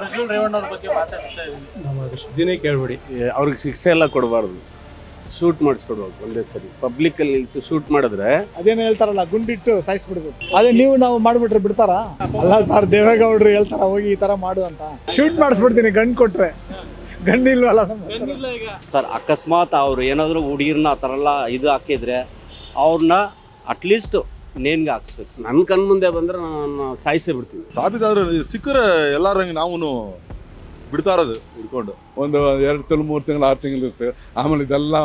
ಪ್ರಜ್ವಲ್ ರೇವಣ್ಣ ಬಗ್ಗೆ ಮಾತಾಡಿಸ್ತಾ ಇದ್ದೀನಿ. ನಮ್ಮ ಅದು ಸುದ್ದಿನೇ ಕೇಳ್ಬೇಡಿ ಅವ್ರಿಗೆ ಶಿಕ್ಷೆ ಎಲ್ಲ ಕೊಡಬಾರ್ದು. ಶೂಟ್ ಮಾಡಿಸ್ಬಿಡ್ಬೇಕು ಒಂದೇ ಸರಿ. ಪಬ್ಲಿಕ್ಕಲ್ಲಿ ನಿಲ್ಸಿ ಶೂಟ್ ಮಾಡಿದ್ರೆ ಅದೇನು ಹೇಳ್ತಾರಲ್ಲ ಗುಂಡಿಟ್ಟು ಸಾಯಿಸ್ಬಿಡ್ಬೇಕು. ಅದೇ ನೀವು ನಾವು ಮಾಡ್ಬಿಟ್ರೆ ಬಿಡ್ತಾರಾ? ಅಲ್ಲ ಸರ್ ದೇವೇಗೌಡರು ಹೇಳ್ತಾರ ಹೋಗಿ ಈ ತರ ಮಾಡು ಅಂತ. ಶೂಟ್ ಮಾಡಿಸ್ಬಿಡ್ತೀನಿ ಗಂಡು ಕೊಟ್ರೆ. ಗಂಡಿಲ್ವಲ್ಲ ಸರ್ ಅಕಸ್ಮಾತ್ ಅವ್ರು ಏನಾದರೂ ಹುಡುಗಿರ್ನ ಆ ಥರ ಎಲ್ಲ ಇದು ಹಾಕಿದ್ರೆ ಅವ್ರನ್ನ ಅಟ್ಲೀಸ್ಟ್ ನೇನ್ಗೆ ಹಾಕ್ಸ್ಬೇಕು ನನ್ನ ಕಣ್ ಮುಂದೆ ಬಂದ್ರೆ ನಾನು ಸಾಯಿಸೇ ಬಿಡ್ತೀನಿ. ಸಾಬೀತಾದ್ರೆ ಸಿಕ್ಕರೆ ಎಲ್ಲಾರಂಗೆ ನಾವು ಬಿಡ್ತಾ ಇರೋದು ಹಿಡ್ಕೊಂಡು. ಒಂದು ಎರಡು ತಿಂಗಳು ಮೂರು ತಿಂಗಳು ಆರು ತಿಂಗಳು ಇರ್ತದೆ ಆಮೇಲೆ ಇದೆಲ್ಲ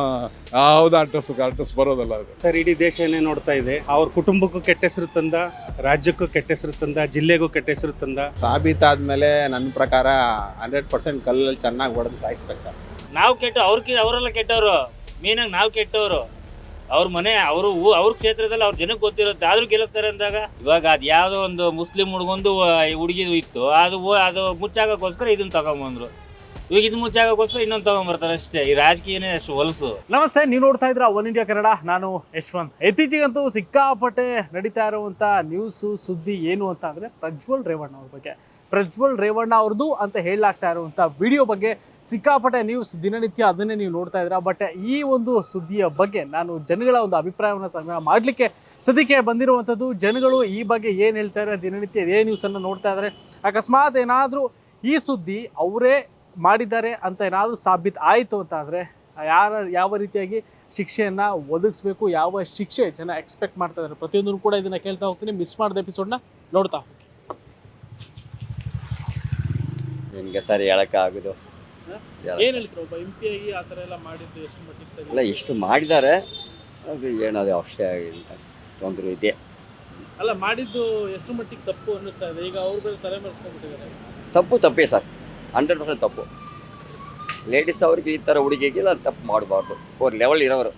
ಯಾವ್ದು ಅಡ್ರೆಸ್ ಅಡ್ರೆಸ್ ಬರೋದಲ್ಲ ಅದು. ಸರ್ ಇಡೀ ದೇಶನೇ ನೋಡ್ತಾ ಇದೆ. ಅವ್ರ ಕುಟುಂಬಕ್ಕೂ ಕೆಟ್ಟ ಹೆಸರು ತಂದ ರಾಜ್ಯಕ್ಕೂ ಕೆಟ್ಟ ಹೆಸರು ತಂದ ಜಿಲ್ಲೆಗೂ ಕೆಟ್ಟ ಹೆಸರು ತಂದ. ಸಾಬೀತಾದ್ಮೇಲೆ ನನ್ನ ಪ್ರಕಾರ ಹಂಡ್ರೆಡ್ ಪರ್ಸೆಂಟ್ ಕಲ್ಲಲ್ಲಿ ಚೆನ್ನಾಗಿ ಹೊಡೆದು ಸಾಯಿಸ್ಬೇಕು ಸರ್. ನಾವು ಕೆಟ್ಟ ಅವ್ರಿಗೆ ಅವರೆಲ್ಲ ಕೆಟ್ಟವರು. ಮೀನಾಗಿ ನಾವು ಕೆಟ್ಟವರು. ಅವ್ರ ಮನೆ, ಅವರು ಅವ್ರ ಕ್ಷೇತ್ರದಲ್ಲಿ ಅವ್ರ ಜನಕ್ಕೆ ಗೊತ್ತಿರುತ್ತೆ. ಆದ್ರೂ ಗೆಲ್ಲಿಸ್ತಾರೆ ಅಂದಾಗ ಇವಾಗ ಅದು ಯಾವುದೋ ಒಂದು ಮುಸ್ಲಿಂ ಹುಡುಗೊಂದು ಹುಡುಗಿದು ಇತ್ತು. ಅದು ಅದು ಮುಚ್ಚಾಕಕ್ಕೋಸ್ಕರ ಇದನ್ನ ತಗೊಂಬಂದ್ರು. ಇವಾಗ ಇದು ಮುಚ್ಚಾಗೋಸ್ಕರ ಇನ್ನೊಂದು ತಗೊಂಬರ್ತಾರೆ ಅಷ್ಟೇ. ಈ ರಾಜಕೀಯನೇ ಅಷ್ಟು ಹೊಲಸು. ನಮಸ್ತೆ, ನೀವು ನೋಡ್ತಾ ಇದ್ರ ಒನ್ ಇಂಡಿಯಾ ಕನ್ನಡ ನಾನು ಯಶ್ವಂತ್. ಇತ್ತೀಚೆಗಂತೂ ಸಿಕ್ಕಾಪಟ್ಟೆ ನಡೀತಾ ಇರುವಂತ ನ್ಯೂಸು ಸುದ್ದಿ ಏನು ಅಂತ ಅಂದ್ರೆ ಪ್ರಜ್ವಲ್ ರೇವಣ್ಣ ಅವ್ರ ಬಗ್ಗೆ. ಪ್ರಜ್ವಲ್ ರೇವಣ್ಣ ಅವ್ರದ್ದು ಅಂತ ಹೇಳಲಾಗ್ತಾ ಇರುವಂತ ವಿಡಿಯೋ ಬಗ್ಗೆ ಸಿಕ್ಕಾಪಟ್ಟೆ ನ್ಯೂಸ್ ದಿನನಿತ್ಯ ಅದನ್ನೇ ನೀವು ನೋಡ್ತಾ ಇದ್ದೀರಾ. ಬಟ್ ಈ ಒಂದು ಸುದ್ದಿಯ ಬಗ್ಗೆ ನಾನು ಜನಗಳ ಒಂದು ಅಭಿಪ್ರಾಯವನ್ನು ಸಂಗ್ರಹ ಮಾಡಲಿಕ್ಕೆ ಸದ್ಯಕ್ಕೆ ಬಂದಿರುವಂಥದ್ದು, ಜನಗಳು ಈ ಬಗ್ಗೆ ಏನು ಹೇಳ್ತಾರೆ ದಿನನಿತ್ಯ ಇದೇ ನ್ಯೂಸನ್ನು ನೋಡ್ತಾ ಇದ್ದಾರೆ. ಅಕಸ್ಮಾತ್ ಏನಾದರೂ ಈ ಸುದ್ದಿ ಅವರೇ ಮಾಡಿದ್ದಾರೆ ಅಂತ ಏನಾದರೂ ಸಾಬೀತು ಆಯಿತು ಅಂತಾದರೆ ಯಾರ, ಯಾವ ರೀತಿಯಾಗಿ ಶಿಕ್ಷೆಯನ್ನು ಒದಗಿಸ್ಬೇಕು, ಯಾವ ಶಿಕ್ಷೆ ಜನ ಎಕ್ಸ್ಪೆಕ್ಟ್ ಮಾಡ್ತಾ ಇದ್ದಾರೆ ಪ್ರತಿಯೊಂದನ್ನು ಕೂಡ ಇದನ್ನು ಕೇಳ್ತಾ ಹೋಗ್ತೀನಿ. ಮಿಸ್ ಮಾಡಿದ ಎಪಿಸೋಡ್ನ ನೋಡ್ತಾ ಹೋಗಿ. ನಿಮಗೆ ಸರಿ ಹೇಳೋಕ್ಕಾಗೋದು ಏನು ಹೇಳ್ತೀರ ಒಬ್ಬ ಎಂ ಪಿ ಆಗಿ ಆ ಥರ ಎಲ್ಲ ಮಾಡಿದ್ದು ಎಷ್ಟು ಮಟ್ಟಿಗೆ ಸರಿ? ಇಷ್ಟು ಮಾಡಿದ್ದಾರೆ ಅದು ಏನದು ಅಷ್ಟೇ ಅಂತ ತೊಂದರೆ ಇದೆ. ಅಲ್ಲ ಮಾಡಿದ್ದು ಎಷ್ಟು ಮಟ್ಟಿಗೆ ತಪ್ಪು ಅನ್ನಿಸ್ತಾ ಇದೆ? ಈಗ ಅವ್ರ ಮೇಲೆ ತಲೆ ಮರೆಸ್ಕೊಂಡ್ಬಿಟ್ಟಿದ್ದಾರೆ. ತಪ್ಪು ತಪ್ಪೇ ಸರ್. ಹಂಡ್ರೆಡ್ ಪರ್ಸೆಂಟ್ ತಪ್ಪು. ಲೇಡೀಸ್ ಅವ್ರಿಗೆ ಈ ಥರ ಹುಡುಗಿಗೆ ನಾನು ತಪ್ಪು ಮಾಡಬಾರ್ದು. ಅವ್ರ ಲೆವೆಲ್ ಇರೋರು.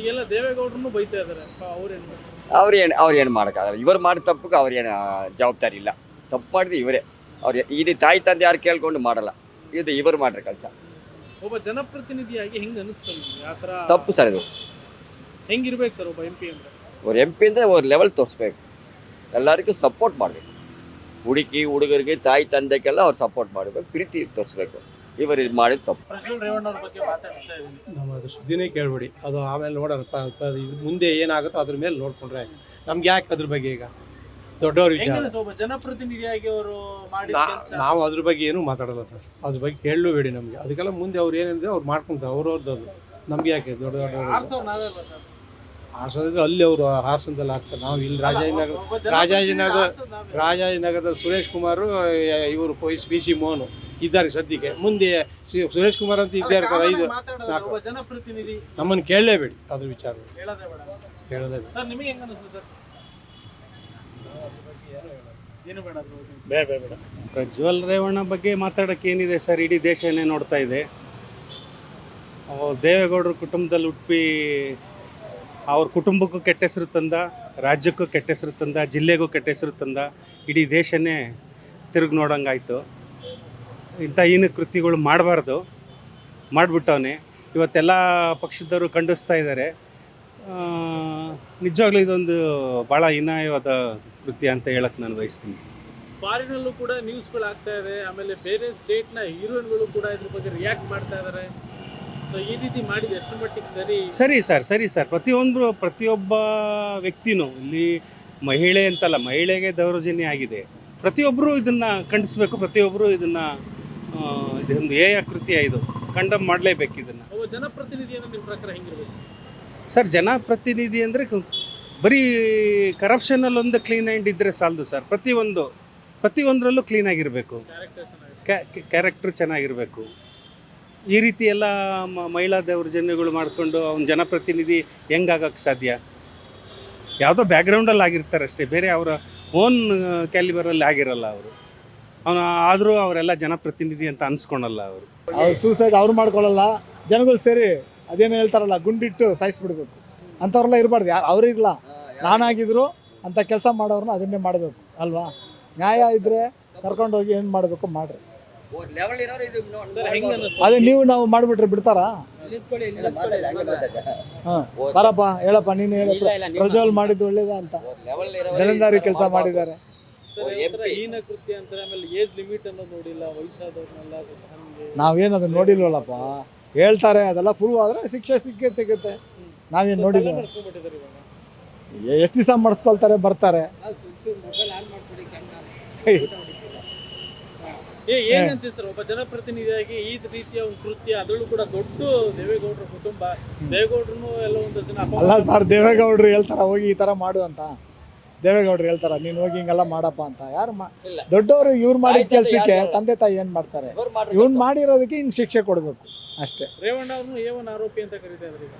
ಈಗೆಲ್ಲ ದೇವೇಗೌಡರನ್ನು ಬೈತಾ ಇದ್ದಾರೆ. ಅವ್ರೇನು ಮಾಡ್ತಾರೆ? ಅವ್ರು ಏನು ಅವ್ರು ಏನು ಮಾಡೋಕ್ಕಾಗಲ್ಲ. ಇವರು ಮಾಡಿದ ತಪ್ಪಕ್ಕೆ ಅವ್ರೇನು ಜವಾಬ್ದಾರಿ ಇಲ್ಲ. ತಪ್ಪು ಮಾಡಿದ್ರೆ ಇವರೇ. ಅವ್ರು ಈ ತಾಯಿ ತಂದೆ ಯಾರು ಕೇಳ್ಕೊಂಡು ಮಾಡಲ್ಲ. ಇದು ಇವರು ಮಾಡ್ರಿ ಕೆಲಸ. ಒಬ್ಬ ಜನಪ್ರತಿನಿಧಿಯಾಗಿ ಹೆಂಗೆ ಅನಿಸ್ತಾ ನಿಮ್ಗೆ? ಆ ಥರ ತಪ್ಪು ಸರ್ ಇದು. ಹೆಂಗಿರ್ಬೇಕು ಸರ್ ಒಬ್ಬ ಎಂ ಪಿ ಅಂದ್ರೆ? ಅವ್ರ ಎಂ ಪಿ ಅಂದರೆ ಅವ್ರ ಲೆವೆಲ್ ತೋರಿಸ್ಬೇಕು. ಎಲ್ಲರಿಗೂ ಸಪೋರ್ಟ್ ಮಾಡಬೇಕು. ಹುಡುಕಿ ಹುಡುಗರಿಗೆ ತಾಯಿ ತಂದೆಗೆಲ್ಲ ಅವ್ರು ಸಪೋರ್ಟ್ ಮಾಡಬೇಕು ಪ್ರೀತಿ ತೋರಿಸ್ಬೇಕು. ಇವರು ಇದು ಮಾಡಿದ ತಪ್ಪು. ಪ್ರಜ್ವಲ್ ರೇವಣ್ಣ ಅವ್ರ ಬಗ್ಗೆ ಮಾತಾಡಿಸ್ತಾ ಇದ್ದೀನಿ. ನಮ್ಮ ಅದು ಸುದ್ದಿನೇ ಕೇಳ್ಬಿಡಿ. ಅದು ಆಮೇಲೆ ನೋಡೋಣ ಪ- ಪ- ಇದು ಮುಂದೆ ಏನಾಗುತ್ತೋ ಅದ್ರ ಮೇಲೆ ನೋಡ್ಕೊಂಡ್ರೆ ಆಯ್ತು. ನಮ್ಗೆ ಯಾಕೆ ಅದ್ರ ಬಗ್ಗೆ ಈಗ? ದೊಡ್ಡವ್ರ ವಿಚಾರ ಒಬ್ಬ ಜನಪ್ರತಿನಿಧಿಯಾಗಿ ಅವರು ಮಾಡಿದ ಕೆಲಸ? ನಾವು ಅದ್ರ ಬಗ್ಗೆ ಏನೂ ಮಾತಾಡಲ್ಲ ಸರ್. ಅದ್ರ ಬಗ್ಗೆ ಕೇಳಬೇಡಿ ನಮಗೆ. ಅದಕ್ಕೆಲ್ಲ ಮುಂದೆ ಅವ್ರು ಏನಿದೆ ಅವ್ರು ಮಾಡ್ಕೊಂತಾರೆ. ಅವ್ರವ್ರದ್ದು ಅದು. ನಮ್ಗೆ ಯಾಕೆ ದೊಡ್ಡ ದೊಡ್ಡ ಆರ್ಸವ್ ನಾವೇ ಸರ್ ಹಾಸನದ್ರೆ ಅಲ್ಲಿ ಅವರು ಹಾಸನದಲ್ಲಿ ಹಾಸ್ತಾರೆ ನಾವು ಇಲ್ಲಿ ರಾಜಾಜಿನಗರ ರಾಜಾಜಿನಗರ-. ರಾಜಾಜಿನಗರದ ಸುರೇಶ್ ಕುಮಾರ್ ಇವರು ಪಿ ಸಿ ಮೋಹನ್ ಇದ್ದಾರೆ ಸದ್ಯಕ್ಕೆ. ಮುಂದೆ ಸಿ- ಸುರೇಶ್ ಕುಮಾರ್ ಅಂತ ಇದ್ದೇ ಇರ್ತಾರೆ ಐದು ಮಾತಾಡೋದು, ನಾಲ್ಕು. ಒಬ್ಬ ಜನಪ್ರತಿನಿಧಿ. ನಮ್ಮನ್ನು ಕೇಳಲೇಬೇಡಿ. ಅದ್ರ ವಿಚಾರ. ಹೇಳೋದೇ ಬೇಡ. ಕೇಳೋದೇ ಬೇಡ. ಸರ್ ನಿಮಗೆ ಹೆಂಗ ಸರ್? ಏನು ಬೇಡ ಬೇಡ ಬೇಡ ಬೇಡ. ಪ್ರಜ್ವಲ್ ರೇವಣ್ಣ ಬಗ್ಗೆ ಮಾತಾಡಕ್ಕೆ ಏನಿದೆ ಸರ್? ಇಡೀ ದೇಶನೇ ನೋಡ್ತಾ ಇದೆ. ಅವ್ರು ದೇವೇಗೌಡರ ಕುಟುಂಬದಲ್ಲಿ ಹುಟ್ಟಿ ಅವ್ರ ಕುಟುಂಬಕ್ಕೂ ಕೆಟ್ಟ ಹೆಸರು ತಂದ ರಾಜ್ಯಕ್ಕೂ ಕೆಟ್ಟ ಹೆಸರು ತಂದ ಜಿಲ್ಲೆಗೂ ಕೆಟ್ಟ ಹೆಸರು ತಂದ ಇಡೀ ದೇಶನೇ ತಿರುಗಿ ನೋಡಂಗಾಯ್ತು. ಇಂಥ ಏನು ಕೃತಿಗಳು ಮಾಡಬಾರ್ದು ಮಾಡಿಬಿಟ್ಟವನೇ. ಇವತ್ತೆಲ್ಲ ಪಕ್ಷದವರು ಖಂಡಿಸ್ತಾ ಇದ್ದಾರೆ ನಿಜವಾಗ್ಲೂ ಇದೊಂದು ಭಾಳ ಹೀನಾಯವಾದ ಕೃತ್ಯ ಅಂತ ಹೇಳಕ್ಕೆ ನಾನು ಬಯಸ್ತೀನಿ. ಫಾರಿನಲ್ಲೂ ಕೂಡ ನ್ಯೂಸ್ಗಳು ಆಗ್ತಾ ಇದೆ ಆಮೇಲೆ ಬೇರೆ ಸ್ಟೇಟ್ನ ಹೀರೋಯಿನ್ಗಳು ಕೂಡ ಇದ್ರ ಬಗ್ಗೆ ರಿಯಾಕ್ಟ್ ಮಾಡ್ತಾ ಇದ್ದಾರೆ ಸೊ ಈ ರೀತಿ ಮಾಡಿದ ಎಷ್ಟು ಮಟ್ಟಿಗೆ ಸರಿ? ಸರಿ ಸರ್ ಸರಿ ಸರ್. ಪ್ರತಿಯೊಂದು ಪ್ರತಿಯೊಬ್ಬ ವ್ಯಕ್ತಿನೂ ಇಲ್ಲಿ ಮಹಿಳೆ ಅಂತಲ್ಲ ಮಹಿಳೆಗೆ ದೌರ್ಜನ್ಯ ಆಗಿದೆ. ಪ್ರತಿಯೊಬ್ಬರು ಇದನ್ನು ಖಂಡಿಸಬೇಕು ಪ್ರತಿಯೊಬ್ಬರು ಇದನ್ನು ಇದೊಂದು ಏಯ ಕೃತ್ಯ ಇದು. ಕಂಡಮ್ ಮಾಡಲೇಬೇಕು ಇದನ್ನು. ಜನಪ್ರತಿನಿಧಿ ನಿಮ್ಮ ಪ್ರಕಾರ ಹೆಂಗಿರ್ಬೇಕು? ಸರ್ ಜನಪ್ರತಿನಿಧಿ ಅಂದರೆ ಬರೀ ಕರಪ್ಷನಲ್ಲೊಂದು ಕ್ಲೀನ್ ಹ್ಯಾಂಡ್ ಇದ್ದರೆ ಸಾಲದು ಸರ್ ಪ್ರತಿಯೊಂದು ಪ್ರತಿಯೊಂದರಲ್ಲೂ ಕ್ಲೀನಾಗಿರಬೇಕು ಕ್ಯಾರೆಕ್ಟ್ರ್ ಚೆನ್ನಾಗಿರಬೇಕು. ಈ ರೀತಿ ಎಲ್ಲ ಮ- ಮಹಿಳಾ ದೌರ್ಜನ್ಯಗಳು ಮಾಡಿಕೊಂಡು ಅವ್ನ ಜನಪ್ರತಿನಿಧಿ ಹೆಂಗಾಗಕ್ಕೆ ಸಾಧ್ಯ? ಯಾವುದೋ ಬ್ಯಾಕ್ಗ್ರೌಂಡಲ್ಲಿ ಆಗಿರ್ತಾರೆ ಅಷ್ಟೇ. ಬೇರೆ ಅವರ ಓನ್ ಕ್ಯಾಲಿಬರಲ್ಲಿ ಆಗಿರಲ್ಲ ಅವರು. ಅವನು ಆದರೂ ಅವರೆಲ್ಲ ಜನಪ್ರತಿನಿಧಿ ಅಂತ ಅನ್ಸ್ಕೊಳಲ್ಲ ಅವರು. ಅವ್ರು ಸೂಸೈಡ್ ಅವ್ರು ಮಾಡ್ಕೊಳ್ಳಲ್ಲ ಜನಗಳು ಸೇರಿ ಅದೇನೋ ಹೇಳ್ತಾರಲ್ಲ ಗುಂಡಿಟ್ಟು ಸಾಯಿಸ್ಬಿಡ್ಬೇಕು. ಅಂಥವ್ರೆಲ್ಲ ಇರಬಾರ್ದು. ಯಾರು ಅವ್ರಿರಲ್ಲ ನಾನಾಗಿದ್ರು ಅಂತ ಕೆಲಸ ಮಾಡೋರನ್ನ ಅದನ್ನೇ ಮಾಡಬೇಕು, ಅಲ್ವಾ? ನ್ಯಾಯ ಇದ್ರೆ ಕರ್ಕೊಂಡೋಗಿ ಏನು ಮಾಡಬೇಕು ಮಾಡ್ರಿ. ಅದೇ ನೀವು ನಾವು ಮಾಡಿಬಿಟ್ರೆ ಬಿಡ್ತಾರಾ? ಹಾಂ, ಬರಪ್ಪ, ಹೇಳಪ್ಪ, ನೀನು ಹೇಳಪ್ಪ ಪ್ರಜ್ವಲ್ ಮಾಡಿದ್ದು ಒಳ್ಳೇದ ಅಂತ. ಜಲಂಧಾರಿ ಕೆಲಸ ಮಾಡಿದ್ದಾರೆ. ನೋಡಿಲ್ಲ ನಾವೇನು ಅದನ್ನ ನೋಡಿಲ್ವಲ್ಲಪ್ಪ? ಹೇಳ್ತಾರೆ, ಅದೆಲ್ಲ ಪ್ರೂವ್ ಆದರೆ ಶಿಕ್ಷೆ ಸಿಕ್ಕೇ ಸಿಗುತ್ತೆ. ನಾವೇನು ಇವಾಗ ಎಷ್ಟು ದಿವಸ ಮಾಡಿಸ್ಕೊಳ್ತಾರೆ ಬರ್ತಾರೆ? ಏ ಏನಂತೆ ಸರ್ ಒಬ್ಬ ಜನಪ್ರತಿನಿಧಿಯಾಗಿ ಈ ರೀತಿಯ ಒಂದು ಕೃತ್ಯ ಅದರಲ್ಲೂ ಕೂಡ ದೊಡ್ಡ ದೇವೇಗೌಡರ ಕುಟುಂಬ ದೇವೇಗೌಡರು ಎಲ್ಲ ಒಂದು ಜನ ಅಲ್ಲ ಸರ್ ದೇವೇಗೌಡರು ಹೇಳ್ತಾರ ಹೋಗಿ ಈ ತರ ಮಾಡು ಅಂತ. ದೇವೇಗೌಡರು ಹೇಳ್ತಾರ ನೀನ್ ಹೋಗಿ ಹಿಂಗೆಲ್ಲ ಮಾಡಪ್ಪ ಅಂತ. ಯಾರು. ದೊಡ್ಡವರು ಇವ್ರು ಮಾಡಿದ ಕೆಲಸಕ್ಕೆ ತಂದೆ ತಾಯಿ ಏನು ಮಾಡ್ತಾರೆ? ಇವ್ನು ಮಾಡಿರೋದಕ್ಕೆ ಇನ್ ಶಿಕ್ಷೆ ಕೊಡಬೇಕು ಅಷ್ಟೇ. ರೇವಣ್ಣ ಅವ್ರನ್ನು ಏ ಒಂದು ಆರೋಪಿ ಅಂತ ಕರೀತಾ ಇದ್ರು ಈಗ.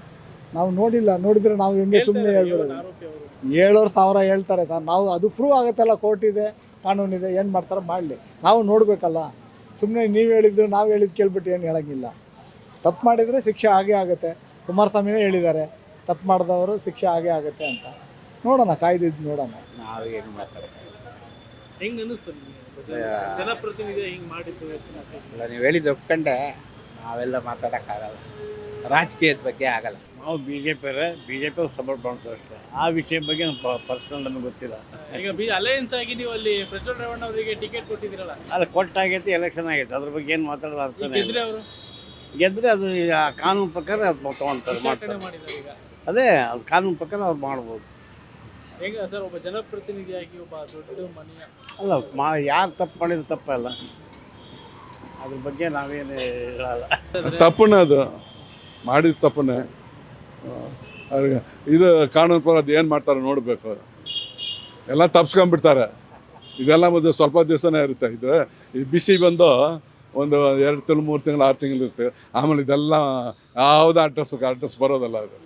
ನಾವು ನೋಡಿಲ್ಲ ನೋಡಿದ್ರೆ ನಾವು ಹೆಂಗೆ ಸುಮ್ಮನೆ ಹೇಳ್ಬೋದು ಹೇಳ್ಬಿಡೋದು. ಏಳೋರು ಸಾವಿರ ಹೇಳ್ತಾರೆ ಸರ್ ನಾವು ಅದು ಪ್ರೂವ್ ಆಗುತ್ತಲ್ಲ ಕೋರ್ಟ್ ಇದೆ ಕಾನೂನಿದೆ ಏನು ಮಾಡ್ತಾರೆ ಮಾಡಲಿ. ನಾವು ನೋಡಬೇಕಲ್ಲ ಸುಮ್ಮನೆ ನೀವು ಹೇಳಿದ್ದು ನಾವು ಹೇಳಿದ್ದು ಕೇಳ್ಬಿಟ್ಟು ಏನು ಹೇಳೋಂಗಿಲ್ಲ. ತಪ್ಪು ಮಾಡಿದರೆ ಶಿಕ್ಷೆ ಆಗೇ ಆಗುತ್ತೆ. ಕುಮಾರಸ್ವಾಮಿನೇ ಹೇಳಿದ್ದಾರೆ ತಪ್ಪು ಮಾಡಿದವರು ಶಿಕ್ಷೆ ಆಗೇ ಆಗುತ್ತೆ ಅಂತ. ನೋಡೋಣ ಕಾಯ್ದಿದ್ದು ನೋಡೋಣ. ನಾವು ಮಾತಾಡ್ತೀವಿ ಹೆಂಗ್ ನಿಮ್ಗೆ? ಜನಪ್ರತಿನಿಧಿ ಹಿಂಗೆ ಮಾಡಿದ್ದು? ಇಲ್ಲ ನೀವು ಹೇಳಿದ್ದು ಒಪ್ಕೊಂಡೆ ನಾವೆಲ್ಲ ಮಾತಾಡೋಕ್ಕಾಗಲ್ಲ. ರಾಜಕೀಯದ ಬಗ್ಗೆ ಆಗಲ್ಲ. ನಾವು B J P B J P support ಮಾಡ್ತಾರೆ ಅಷ್ಟೇ. ಆ ವಿಷಯ ಬಗ್ಗೆ ಪರ್ಸನಲ್ ನಮಗೆ ಗೊತ್ತಿಲ್ಲ. ಈಗ ಬಿ ಅಲಯನ್ಸ್ ಆಗಿ ನೀವು ಅಲ್ಲಿ ಪ್ರಜ್ವಲ್ ರೇವಣ್ಣ ಅವರಿಗೆ ಟಿಕೆಟ್ ಕೊಟ್ಟಿದ್ದೀರಲ್ಲ? ಅಲ್ಲ ಕೊಟ್ಟಾಗೈತಿ ಎಲೆಕ್ಷನ್ ಆಗೈತೆ. ಅದ್ರ ಬಗ್ಗೆ ಏನು ಮಾತಾಡೋದು ಅರ್ಥ ಅರ್ಥನೇ ಇಲ್ಲ. ಗೆದ್ರೆ ಅವರು? ಗೆದ್ರೆ ಅದು ಆ ಕಾನೂನು ಪ್ರಕಾರ ಅದು ತೊಗೊಂತಾರೆ ಮಾಡ್ತಾರೆ. ಮಾಡಿದ್ದಾರೆ ಈಗ. ಅದೇ ಅದು ಕಾನೂನು ಪ್ರಕಾರ ಅವ್ರು ಮಾಡ್ಬೋದು. ಹೇಗ ಸರ್ ಒಬ್ಬ ಜನಪ್ರತಿನಿಧಿಯಾಗಿ ಒಬ್ಬ ದೊಡ್ಡ ಮನೆಯ ಅಲ್ಲ ಮಾ ಯಾರು ತಪ್ಪು ಮಾಡಿದ್ರು ತಪ್ಪಲ್ಲ. ಅದ್ರ ಬಗ್ಗೆ ನಾವೇನು ಹೇಳಲ್ಲ. ತಪ್ಪನೇ ಅದು. ಮಾಡಿದ ತಪ್ಪನೇ. ಅವ್ರಿಗೆ ಇದು ಕಾನೂನು ಪರ ಅದು ಏನು ಮಾಡ್ತಾರೆ ನೋಡಬೇಕು ಎಲ್ಲ ತಪ್ಸ್ಕೊಂಡ್ಬಿಡ್ತಾರೆ. ಇದೆಲ್ಲ ಮೊದಲು ಸ್ವಲ್ಪ ದಿವಸನೇ ಇರುತ್ತೆ. ಇದು ಈ ಬಿಸಿ ಬಂದು ಒಂದು ಎರಡು ತಿಂಗಳು ಮೂರು ತಿಂಗಳು ಆರು ತಿಂಗಳು ಇರುತ್ತೆ. ಆಮೇಲೆ ಇದೆಲ್ಲ ಯಾವುದೇ ಅಡ್ರೆಸ್ ಅಡ್ರೆಸ್ ಬರೋದಲ್ಲ ಅದು.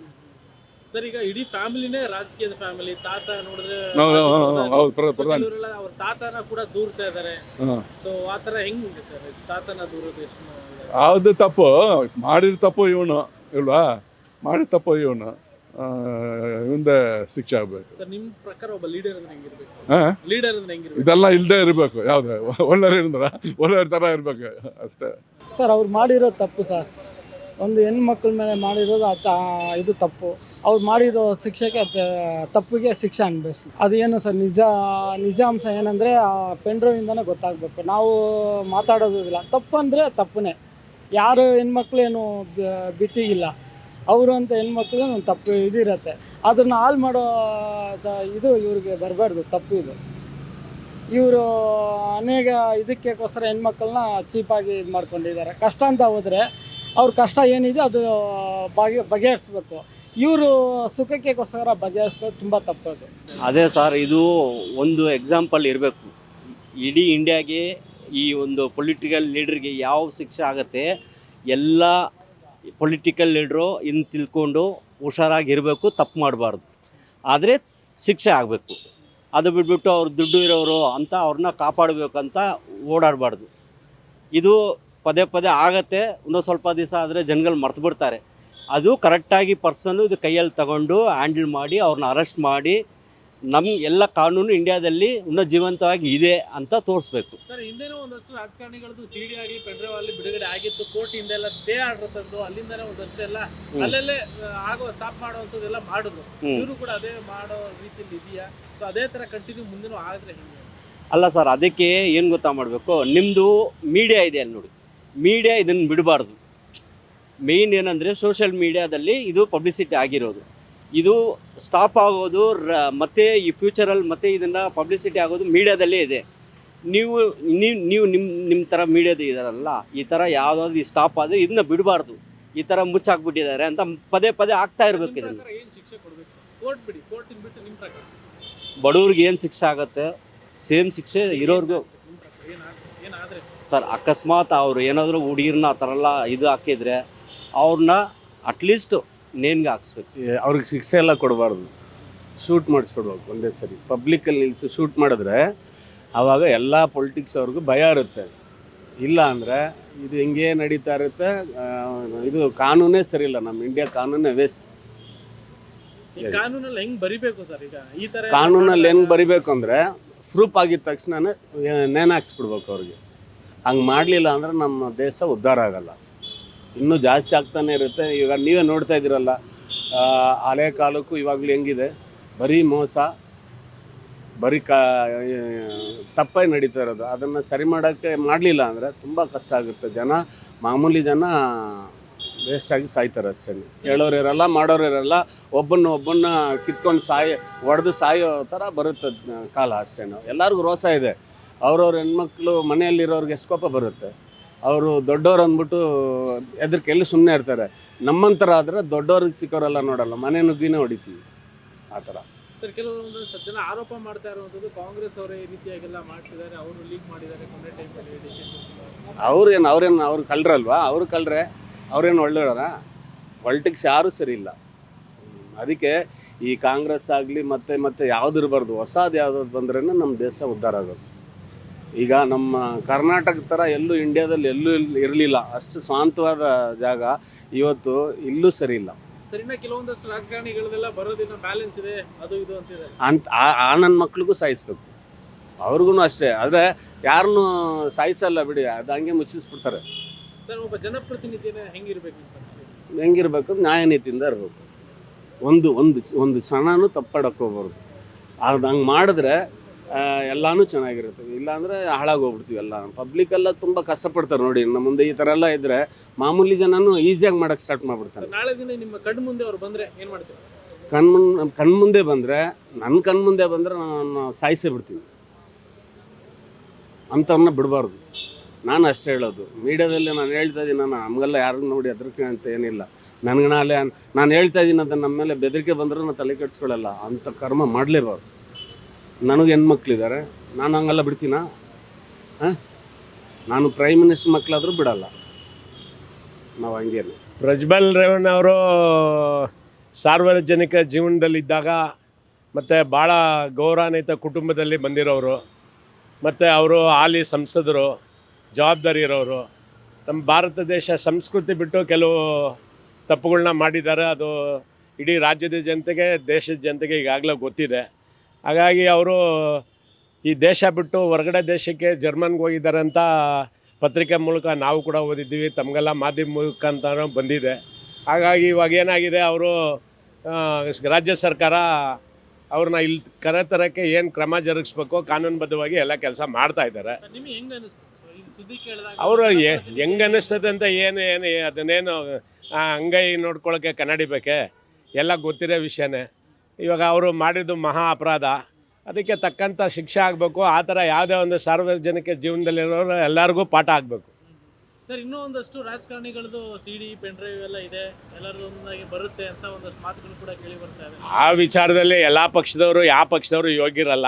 ಸರ್ ಈಗ ಇಡೀ ಫ್ಯಾಮಿಲಿನೇ ರಾಜಕೀಯದ ಫ್ಯಾಮಿಲಿ ತಾತ ನೋಡಿದ್ರೆ ಹೌದು ಪ್ರ- ಪ್ರಧಾನಿ. ಅವ್ರ ತಾತನ ಕೂಡ ದೂರ್ತಾ ಇದ್ದಾರೆ. ಸೊ ಸೊ ಆತರ ಹೆಂಗಿದೆ ಸರ್? ತಾತನ ದೂರೋದು ಎಷ್ಟು? ಯಾವುದು ತಪ್ಪು? ಮಾಡಿದ ತಪ್ಪು ಇವನು ಇಲ್ವಾ? ಮಾಡಿದ ತಪ್ಪು ಇವನು. ಮುಂದೆ ಶಿಕ್ಷೆ ಆಗ್ಬೇಕು. ಸರ್ ನಿಮ್ಮ ಪ್ರಕಾರ ಒಬ್ಬ ಲೀಡರ್ ಅಂದ್ರೆ ಹೆಂಗಿರ್ಬೇಕು ಹಾಂ? ಲೀಡರ್ ಅಂದ್ರೆ ಹೆಂಗಿರ್ಬೇಕು ಇದೆಲ್ಲ ಇಲ್ಲದೆ ಇರಬೇಕು ಯಾವುದು? ಒಳ್ಳೆಯವ್ರಿಂದ ಒಳ್ಳೆಯವ್ರ ಥರ ಇರಬೇಕು ಅಷ್ಟೇ. ಸರ್ ಅವ್ರು ಮಾಡಿರೋ ತಪ್ಪು ಸರ್. ಒಂದು ಹೆಣ್ಮಕ್ಳ ಮೇಲೆ ಮಾಡಿರೋದು ಅದು ಇದು ತಪ್ಪು. ಅವ್ರು ಮಾಡಿರೋ ಶಿಕ್ಷೆಗೆ ತ- ತಪ್ಪಿಗೆ ಶಿಕ್ಷೆ ಅನ್ಭವಿಸಿ ಅದೇನು ಸರ್ ನಿಜ ನಿಜಾಂಶ ಏನಂದರೆ ಆ ಪೆಂಡ್ರೋವಿಂದನೇ ಗೊತ್ತಾಗಬೇಕು. ನಾವು ಮಾತಾಡೋದಿಲ್ಲ ತಪ್ಪು ಅಂದರೆ ತಪ್ಪನೇ. ಯಾರು ಹೆಣ್ಮಕ್ಳು ಏನು ಬ- ಬಿಟ್ಟಿಗಿಲ್ಲ. ಅವರು ಅಂತ ಹೆಣ್ಮಕ್ಳು ಒಂದು ತಪ್ಪು ಇದಿರತ್ತೆ. ಅದನ್ನು ಹಾಳು ಮಾಡೋ ಇದು ಇವ್ರಿಗೆ ಬರಬಾರ್ದು, ತಪ್ಪು ಇದು. ಇವರು ಅನೇಕ ಇದಕ್ಕೋಸ್ಕರ ಹೆಣ್ಮಕ್ಳನ್ನ ಚೀಪಾಗಿ ಇದು ಮಾಡ್ಕೊಂಡಿದ್ದಾರೆ. ಕಷ್ಟ ಅಂತ ಹೋದರೆ ಅವ್ರ ಕಷ್ಟ ಏನಿದೆ ಅದು ಬಗೆ, ಬಗೆಹರಿಸ್ಬೇಕು. ಇವರು ಸುಖಕ್ಕೋಸ್ಕರ ಬಗೆಹರಿಸ್ಬೇಕು ತುಂಬ ತಪ್ಪದು ಅದೇ. ಸರ್, ಇದು ಒಂದು ಎಕ್ಸಾಂಪಲ್ ಇರಬೇಕು. ಇಡೀ ಇಂಡಿಯಾಗೆ ಈ ಒಂದು ಪೊಲಿಟಿಕಲ್ ಲೀಡ್ರಿಗೆ ಯಾವ ಶಿಕ್ಷೆ ಆಗುತ್ತೆ, ಎಲ್ಲ ಪೊಲಿಟಿಕಲ್ ಲೀಡ್ರು ಇನ್ನು ತಿಳ್ಕೊಂಡು ಹುಷಾರಾಗಿರಬೇಕು, ತಪ್ಪು ಮಾಡಬಾರ್ದು. ಆದರೆ ಶಿಕ್ಷೆ ಆಗಬೇಕು. ಅದು ಬಿಟ್ಬಿಟ್ಟು ಅವ್ರು ದುಡ್ಡು ಇರೋರು ಅಂತ ಅವ್ರನ್ನ ಕಾಪಾಡಬೇಕಂತ ಓಡಾಡಬಾರ್ದು. ಇದು ಪದೇ ಪದೇ ಆಗತ್ತೆ ಇನ್ನೊಂದು ಸ್ವಲ್ಪ ದಿವಸ ಆದರೆ ಜನಗಳು ಮರ್ತು ಬಿಡ್ತಾರೆ. ಅದು ಕರೆಕ್ಟಾಗಿ ಪರ್ಸನ್ನು ಇದು ಕೈಯಲ್ಲಿ ತಗೊಂಡು ಹ್ಯಾಂಡಲ್ ಮಾಡಿ ಅವ್ರನ್ನ ಅರೆಸ್ಟ್ ಮಾಡಿ ನಮ್ಮ ಎಲ್ಲ ಕಾನೂನು ಇಂಡಿಯಾದಲ್ಲಿ ಇನ್ನೂ ಜೀವಂತವಾಗಿ ಇದೆ ಅಂತ ತೋರಿಸ್ಬೇಕು. ಸರ್ ಹಿಂದೆನೂ ಒಂದಷ್ಟು ರಾಜಕಾರಣಿಗಳದ್ದು ಸಿಡಿ ಆಗಲಿ ಪೆಂಡ್ರೈವ್ ಆಗಲಿ ಬಿಡುಗಡೆ ಆಗಿತ್ತು ಕೋರ್ಟ್ ಹಿಂದೆಲ್ಲ ಸ್ಟೇ ಆರ್ಡರ್ ತಂದು ಅಲ್ಲಿಂದನೇ ಒಂದಷ್ಟು ಎಲ್ಲ ಅಲ್ಲಲ್ಲೇ ಆಗೋ ಸ್ಟಾಪ್ ಮಾಡುವಂಥದ್ದೆಲ್ಲ ಮಾಡಿದ್ರು. ಇವರು ಕೂಡ ಅದೇ ಮಾಡೋ ರೀತಿಯಲ್ಲಿ ಇದೆಯಾ? ಸೊ ಅದೇ ತರ ಕಂಟಿನ್ಯೂ ಮುಂದೆನೂ ಆಗಿದ್ರೆ ಹೆಂಗೆ? ಅಲ್ಲ ಸರ್ ಅದಕ್ಕೆ ಏನು ಗೊತ್ತಾ ಮಾಡಬೇಕು? ನಿಮ್ಮದು ಮೀಡಿಯಾ ಇದೆ ಅಲ್ಲಿ ನೋಡಿ. ಮೀಡಿಯಾ ಇದನ್ನು ಬಿಡಬಾರ್ದು. ಮೇಯ್ನ್ ಏನಂದರೆ ಸೋಷಿಯಲ್ ಮೀಡಿಯಾದಲ್ಲಿ ಇದು ಪಬ್ಲಿಸಿಟಿ ಆಗಿರೋದು. ಇದು ಸ್ಟಾಪ್ ಆಗೋದು ರ- ಮತ್ತೆ ಈ ಫ್ಯೂಚರಲ್ಲಿ ಮತ್ತೆ ಇದನ್ನು ಪಬ್ಲಿಸಿಟಿ ಆಗೋದು ಮೀಡಿಯಾದಲ್ಲೇ ಇದೆ. ನೀವು ನೀವು ನೀವು ನಿಮ್ಮ ನಿಮ್ಮ ಥರ ಮೀಡಿಯಾದ ಇದಾರಲ್ಲ ಈ ಥರ ಯಾವುದಾದ್ರು ಈ ಸ್ಟಾಪ್ ಆದರೆ ಇದನ್ನ ಬಿಡಬಾರ್ದು. ಈ ಥರ ಮುಚ್ಚಾಕ್ಬಿಟ್ಟಿದ್ದಾರೆ ಅಂತ ಪದೇ ಪದೇ ಆಗ್ತಾ ಇರಬೇಕು ಇದನ್ನು. ಬಡವ್ರಿಗೆ ಏನು ಶಿಕ್ಷೆ ಆಗುತ್ತೆ? ಸೇಮ್ ಶಿಕ್ಷೆ ಇರೋರ್ಗೂ. ಸರ್ ಅಕಸ್ಮಾತ್ ಅವರು ಏನಾದರೂ ಹುಡುಗಿರನ್ನ ಆ ಥರ ಎಲ್ಲ ಇದು ಹಾಕಿದರೆ ಅವ್ರನ್ನ ಅಟ್ಲೀಸ್ಟ್ ನೇನ್ಗೆ ಹಾಕ್ಸ್ಬೇಕು. ಅವ್ರಿಗೆ ಶಿಕ್ಷೆ ಎಲ್ಲ ಕೊಡಬಾರ್ದು. ಶೂಟ್ ಮಾಡಿಸ್ಬಿಡ್ಬೇಕು ಒಂದೇ ಸರಿ. ಪಬ್ಲಿಕಲ್ಲಿ ನಿಲ್ಲಿಸಿ ಶೂಟ್ ಮಾಡಿದ್ರೆ ಆವಾಗ ಎಲ್ಲ ಪೊಲಿಟಿಕ್ಸ್ ಅವ್ರಿಗೂ ಭಯ ಇರುತ್ತೆ. ಇಲ್ಲ ಅಂದರೆ ಇದು ಹಿಂಗೆ ನಡೀತಾ ಇರುತ್ತೆ. ಇದು ಕಾನೂನೇ ಸರಿಯಿಲ್ಲ ಇಲ್ಲ. ನಮ್ಮ ಇಂಡಿಯಾ ಕಾನೂನೇ ವೇಸ್ಟ್ ಈ ಕಾನೂನಲ್ಲಿ ಹೆಂಗೆ ಬರಿಬೇಕು ಸರ್ ಈಗ? ಈ ತರ ಕಾನೂನಲ್ಲಿ ಹೆಂಗೆ ಬರಿಬೇಕು ಅಂದರೆ ಪ್ರೂಫ್ ಆಗಿದ ತಕ್ಷಣನೇ ನೇಣು ಹಾಕ್ಸ್ಬಿಡ್ಬೇಕು ಅವ್ರಿಗೆ. ಹಂಗೆ ಮಾಡಲಿಲ್ಲ ಅಂದರೆ ನಮ್ಮ ದೇಶ ಉದ್ಧಾರ ಆಗಲ್ಲ. ಇನ್ನೂ ಜಾಸ್ತಿ ಆಗ್ತಾನೆ ಇರುತ್ತೆ. ಇವಾಗ ನೀವೇ ನೋಡ್ತಾ ಇದ್ದೀರಲ್ಲ ಹಳೆ ಕಾಲಕ್ಕೂ ಇವಾಗಲೂ ಹೆಂಗಿದೆ? ಬರೀ ಮೋಸ, ಬರೀ ಕಾ ತಪ್ಪಾಗಿ ನಡೀತಾ ಇರೋದು. ಅದನ್ನು ಸರಿ ಮಾಡೋಕ್ಕೆ ಮಾಡಲಿಲ್ಲ ಅಂದರೆ ತುಂಬ ಕಷ್ಟ ಆಗುತ್ತೆ. ಜನ, ಮಾಮೂಲಿ ಜನ ವೇಸ್ಟಾಗಿ ಸಾಯ್ತಾರೆ ಅಷ್ಟೇ. ಹೇಳೋರು ಇರಲ್ಲ, ಮಾಡೋರು ಇರಲ್ಲ, ಒಬ್ಬನ್ನ ಒಬ್ಬನ್ನ ಕಿತ್ಕೊಂಡು ಸಾಯ, ಒಡೆದು ಸಾಯೋ ಥರ ಬರುತ್ತೆ ಕಾಲ ಅಷ್ಟೇ ಎಲ್ಲರಿಗೂ ರೋಸ ಇದೆ. ಅವ್ರವ್ರ ಹೆಣ್ಮಕ್ಳು ಮನೆಯಲ್ಲಿರೋರಿಗೆ ಎಷ್ಟು ಕೋಪ ಬರುತ್ತೆ? ಅವರು ದೊಡ್ಡವ್ರು ಅಂದ್ಬಿಟ್ಟು ಎದ್ರಿಕೆಲ್ಲಿ ಸುಮ್ಮನೆ ಇರ್ತಾರೆ. ನಮ್ಮಂತರ ಆದರೆ ದೊಡ್ಡವ್ರಿಗೆ ಚಿಕ್ಕವರೆಲ್ಲ ನೋಡಲ್ಲ ಮನೆ ನುಗ್ಗಿನೇ ಹೊಡಿತೀವಿ. ಆ ಥರ. ಸರ್ ಕೆಲವೊಂದು ಜನ ಆರೋಪ ಮಾಡ್ತಾ ಇರುವಂಥದ್ದು ಕಾಂಗ್ರೆಸ್ ಅವರೇ ಈ ರೀತಿಯಾಗೆಲ್ಲ ಮಾಡ್ತಿದ್ದಾರೆ ಅವರು ಲೀಕ್ ಮಾಡಿದ್ದಾರೆ ಕೊನೆ ಟೈಮಲ್ಲಿ ಅವ್ರೇನು ಅವ್ರೇನು ಅವ್ರು ಕಳ್ರಲ್ವಾ? ಅವರು ಕಳ್ರೆ ಅವ್ರೇನು ಒಳ್ಳೆಯವರ ಪಾಲಿಟಿಕ್ಸ್ ಯಾರೂ ಸರಿ ಇಲ್ಲ. ಅದಕ್ಕೆ ಈ ಕಾಂಗ್ರೆಸ್ ಆಗಲಿ ಮತ್ತೆ ಮತ್ತೆ ಯಾವ್ದು ಇರಬಾರ್ದು ಹೊಸದು ಯಾವ್ದಾದ್ರು ಬಂದ್ರೇ ನಮ್ಮ ದೇಶ ಉದ್ಧಾರ ಆಗೋದು. ಈಗ ನಮ್ಮ ಕರ್ನಾಟಕ ಥರ ಎಲ್ಲೂ ಇಂಡಿಯಾದಲ್ಲಿ ಎಲ್ಲೂ ಇರಲಿಲ್ಲ. ಅಷ್ಟು ಶಾಂತವಾದ ಜಾಗ ಇವತ್ತು ಇಲ್ಲೂ ಸರಿ ಇಲ್ಲ. ಸರ್ ಇನ್ನ ಕೆಲವೊಂದಷ್ಟು ರಾಜಕಾರಣಿಗಳದೆಲ್ಲ ಬರೋದಿನ್ನ ಬ್ಯಾಲೆನ್ಸ್ ಇದೆ ಅದು ಇದು ಅಂತ ಆ- ಆ ನನ್ನ ಮಕ್ಳಿಗೂ ಸಾಯಿಸ್ಬೇಕು. ಅವ್ರಿಗೂ ಅಷ್ಟೇ. ಆದರೆ ಯಾರನ್ನೂ ಸಾಯಿಸಲ್ಲ ಬಿಡಿ ಅದು ಹಂಗೆ ಮುಚ್ಚಿಸ್ಬಿಡ್ತಾರೆ. ಸರ್ ಒಬ್ಬ ಜನಪ್ರತಿನಿಧಿನ ಹೆಂಗಿರ್ಬೇಕು ಅಂತ ಹೆಂಗಿರ್ಬೇಕು? ನ್ಯಾಯ ನೀತಿಯಿಂದ ಇರಬೇಕು. ಒಂದು ಒಂದು ಒಂದು ಕ್ಷಣನೂ ತಪ್ಪಾಡಕ್ಕೆ ಹೋಗ್ಬಾರ್ದು. ಅದು ಹಂಗೆ ಮಾಡಿದ್ರೆ ಎಲ್ಲಾನು ಚೆನ್ನಾಗಿರುತ್ತೆ. ಇಲ್ಲಾಂದರೆ ಹಾಳಾಗೋಗ್ಬಿಡ್ತೀವಿ ಎಲ್ಲ. ಪಬ್ಲಿಕ್ ಪಬ್ಲಿಕ್ಕೆಲ್ಲ ತುಂಬ ಕಷ್ಟಪಡ್ತಾರೆ ನೋಡಿ. ನಮ್ಮ ಮುಂದೆ ಈ ಥರ ಎಲ್ಲ ಇದ್ದರೆ ಮಾಮೂಲಿ ಜನನು ಈಸಿಯಾಗಿ ಮಾಡೋಕ್ಕೆ ಸ್ಟಾರ್ಟ್ ಮಾಡ್ಬಿಡ್ತಾರೆ. ನಾಳೆ ದಿನ ನಿಮ್ಮ ಕಣ್ಣು ಮುಂದೆ ಅವ್ರು ಬಂದ್ರೆ ಏನು ಮಾಡ್ತೀವಿ ಕಣ್ಮುನ್ ಕಣ್ಮುಂದೆ ಬಂದರೆ ನನ್ನ ಕಣ್ಮುಂದೆ ಬಂದರೆ ನಾನು ಸಾಯಿಸೇ ಬಿಡ್ತೀನಿ. ಅಂಥವ್ರನ್ನ ಬಿಡಬಾರ್ದು. ನಾನು ಅಷ್ಟೇ ಹೇಳೋದು. ಮೀಡಿಯಾದಲ್ಲಿ ನಾನು ಹೇಳ್ತಾ ಇದ್ದೀನಿ ನಾನು ನಮಗೆಲ್ಲ ಯಾರು ನೋಡಿ ಹೆದರಿಕೆ ಅಂತ ಏನಿಲ್ಲ. ನನಗೆ ನಾಳೆ ನಾನು ಹೇಳ್ತಾ ಇದ್ದೀನಿ ಅಂತ ನಮ್ಮ ಮೇಲೆ ಬೆದರಿಕೆ ಬಂದರೂ ನಾನು ತಲೆ ಕೆಡಿಸ್ಕೊಳ್ಳಲ್ಲ. ಅಂಥ ಕರ್ಮ ಮಾಡಲೇಬಾರ್ದು. ನನಗೆ ಹೆಣ್ಮಕ್ಳಿದ್ದಾರೆ, ನಾನು ಹಂಗೆಲ್ಲ ಬಿಡ್ತೀನ? ನಾನು ಪ್ರೈಮ್ ಮಿನಿಸ್ಟರ್ ಮಕ್ಕಳಾದರೂ ಬಿಡಲ್ಲ. ನಾವು ಹಂಗೇನು. ಪ್ರಜ್ವಲ್ ರೇವಣ್ಣ ಅವರು ಸಾರ್ವಜನಿಕ ಜೀವನದಲ್ಲಿದ್ದಾಗ ಮತ್ತು ಭಾಳ ಗೌರವಾನ್ವಿತ ಕುಟುಂಬದಲ್ಲಿ ಬಂದಿರೋರು, ಮತ್ತು ಅವರು ಹಾಲಿ ಸಂಸದರು ಜವಾಬ್ದಾರಿ ಇರೋರು ನಮ್ಮ ಭಾರತ ದೇಶ ಸಂಸ್ಕೃತಿ ಬಿಟ್ಟು ಕೆಲವು ತಪ್ಪುಗಳನ್ನ ಮಾಡಿದ್ದಾರೆ. ಅದು ಇಡೀ ರಾಜ್ಯದ ಜನತೆಗೆ, ದೇಶದ ಜನತೆಗೆ ಈಗಾಗಲೇ ಗೊತ್ತಿದೆ. ಹಾಗಾಗಿ ಅವರು ಈ ದೇಶ ಬಿಟ್ಟು ಹೊರಗಡೆ ದೇಶಕ್ಕೆ ಜರ್ಮನ್ಗೆ ಹೋಗಿದ್ದಾರೆ ಅಂತ ಪತ್ರಿಕೆ ಮೂಲಕ ನಾವು ಕೂಡ ಓದಿದ್ದೀವಿ. ತಮಗೆಲ್ಲ ಮಾಧ್ಯಮ ಮೂಲಕ ಅಂತ ಬಂದಿದೆ. ಹಾಗಾಗಿ ಇವಾಗ ಏನಾಗಿದೆ ಅವರು ರಾಜ್ಯ ಸರ್ಕಾರ ಅವ್ರನ್ನ ಇಲ್ಲಿ ಕರೆತರಕ್ಕೆ ಏನು ಕ್ರಮ ಜರುಗಿಸ್ಬೇಕು ಕಾನೂನುಬದ್ಧವಾಗಿ ಎಲ್ಲ ಕೆಲಸ ಮಾಡ್ತಾ ಇದ್ದಾರೆ. ಅವರು ಹೆಂಗೆ ಅನ್ನಿಸ್ತದೆ ಅಂತ ಏನು ಏನು ಅದನ್ನೇನು ಅಂಗೈ ನೋಡ್ಕೊಳ್ಳೋಕ್ಕೆ ಕನ್ನಡಿ ಬೇಕೆ ಎಲ್ಲ ಗೊತ್ತಿರೋ ವಿಷಯನೇ. ಇವಾಗ ಅವರು ಮಾಡಿದ್ದು ಮಹಾ ಅಪರಾಧ. ಅದಕ್ಕೆ ತಕ್ಕಂಥ ಶಿಕ್ಷೆ ಆಗಬೇಕು. ಆ ಥರ ಯಾವುದೇ ಒಂದು ಸಾರ್ವಜನಿಕ ಜೀವನದಲ್ಲಿರೋರು ಎಲ್ಲರಿಗೂ ಪಾಠ ಆಗಬೇಕು. ಸರ್ ಇನ್ನೂ ಒಂದಷ್ಟು ರಾಜಕಾರಣಿಗಳದ್ದು ಸಿ ಡಿ ಪೆನ್ ಡ್ರೈವ್ ಎಲ್ಲ ಇದೆ. ಎಲ್ಲರದೊಂದಾಗಿ ಬರುತ್ತೆ ಅಂತ ಒಂದಷ್ಟು ಮಾತುಗಳು ಕೂಡ ಕೇಳಿ ಬರ್ತಾ ಇದೆ. ಆ ವಿಚಾರದಲ್ಲಿ ಎಲ್ಲ ಪಕ್ಷದವರು ಯಾವ ಪಕ್ಷದವರು ಯೋಗ್ಯರಲ್ಲ.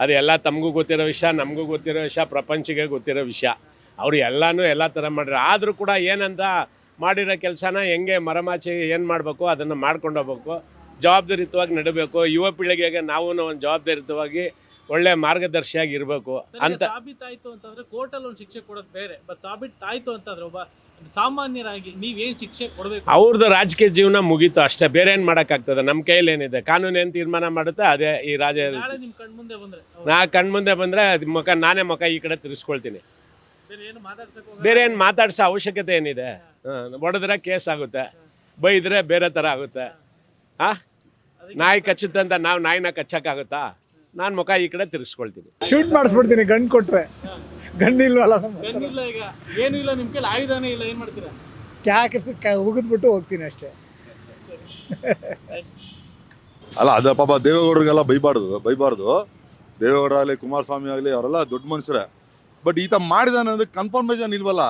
ಅದು ಎಲ್ಲ ತಮಗೂ ಗೊತ್ತಿರೋ ವಿಷಯ ನಮಗೂ ಗೊತ್ತಿರೋ ವಿಷಯ ಪ್ರಪಂಚಕ್ಕೆ ಗೊತ್ತಿರೋ ವಿಷಯ. ಅವರು ಎಲ್ಲನೂ ಎಲ್ಲ ಥರ ಮಾಡಿರಿ ಆದರೂ ಕೂಡ ಏನಂತ ಮಾಡಿರೋ ಕೆಲಸನ ಹೆಂಗೆ ಮರಮಾಚಿ ಏನು ಮಾಡಬೇಕು ಅದನ್ನು ಮಾಡ್ಕೊಂಡು ಹೋಗ್ಬೇಕು. ಜವಾಬ್ದಾರಿಯುತವಾಗಿ ನಡಬೇಕು. ಯುವ ಪೀಳಿಗೆಗೆ ನಾವು ಒಂದು ಜವಾಬ್ದಾರಿಯುತವಾಗಿ ಒಳ್ಳೆ ಮಾರ್ಗದರ್ಶಿಯಾಗಿ ಇರಬೇಕು ಅಂತ. ಸಾಬೀತಾಯ್ತು ಅಂತಂದ್ರೆ ಕೋರ್ಟಲ್ಲಿ ಒಂದು ಶಿಕ್ಷೆ ಕೊಡೋದು ಬೇರೆ. ಬಟ್ ಸಾಬೀತಾಯ್ತು ಅಂತಂದ್ರೆ ಒಬ್ಬ ಸಾಮಾನ್ಯರಾಗಿ ನೀವೇನು ಶಿಕ್ಷೆ ಕೊಡಬೇಕು? ಅವ್ರದ್ದು ರಾಜಕೀಯ ಜೀವನ ಮುಗೀತು ಅಷ್ಟೇ. ಬೇರೆ ಏನು ಮಾಡೋಕ್ಕಾಗ್ತದೆ? ನಮ್ಮ ಕೈಯಲ್ಲಿ ಏನಿದೆ? ಕಾನೂನು ಏನು ತೀರ್ಮಾನ ಮಾಡುತ್ತೆ? ಅದೇ ಈ ರಾಜ ನಿಮ್ಮ ನಿಮ್ ಕಣ್ ಮುಂದೆ ಬಂದ್ರೆ ನಾ ಕಣ್ಮುಂದೆ ಬಂದರೆ ಮುಖ ನಾನೇ ಮುಖ ಈ ಕಡೆ ತಿರ್ಸ್ಕೊಳ್ತೀನಿ. ಬೇರೆ ಏನು ಮಾತಾಡ್ಸೋ ಅವಶ್ಯಕತೆ ಏನಿದೆ? ಹೊಡೆದ್ರೆ ಕೇಸ್ ಆಗುತ್ತೆ. ಬೈದ್ರೆ ಬೇರೆ ಥರ ಆಗುತ್ತೆ. ಆ? ನಾಯಿ ಕಚ್ಚುತ್ತೆ ಅಂತ ನಾವು ನಾಯಿನ ಕಚ್ಚಕ್ಕಾಗುತ್ತಾ? ನಾನು ಮುಖ ಈ ಕಡೆ ತಿರುಗಿಸ್ಕೊಳ್ತೀನಿ. ಶೂಟ್ ಮಾಡಿಸ್ಬಿಡ್ತೀನಿ ಗಂಡು ಕೊಟ್ರೆ. ಗಂಡು ಇಲ್ವಲ್ಲ ನಮ್ಮ ಹತ್ರ. ಗನ್ ಇಲ್ಲ ಈಗ ಏನು ಇಲ್ಲ ನಿಮ್ ಕೈಲಿ ಆಯುಧನೇ ಇಲ್ಲ ಏನ್ ಮಾಡ್ತೀರಾ? ಕ್ಯಾಕೆಟ್ಸ್ ಉಗಿದ್ಬಿಟ್ಟು ಹೋಗ್ತೀನಿ ಅಷ್ಟೇ. ಅಲ್ಲ ಅದ ಪಾಪ ದೇವೇಗೌಡರಿಗೆಲ್ಲ ಬೈಬಾರ್ದು ಬೈಬಾರ್ದು. ದೇವೇಗೌಡ ಆಗಲಿ ಕುಮಾರಸ್ವಾಮಿ ಆಗಲಿ ಅವರೆಲ್ಲ ದೊಡ್ಡ ಮನುಷ್ಯರೇ. ಬಟ್ ಈತ ಮಾಡಿದಾನೆ ಅನ್ನೋದಕ್ಕೆ ಕನ್ಫರ್ಮೇಷನ್ ಇಲ್ವಲ್ಲ?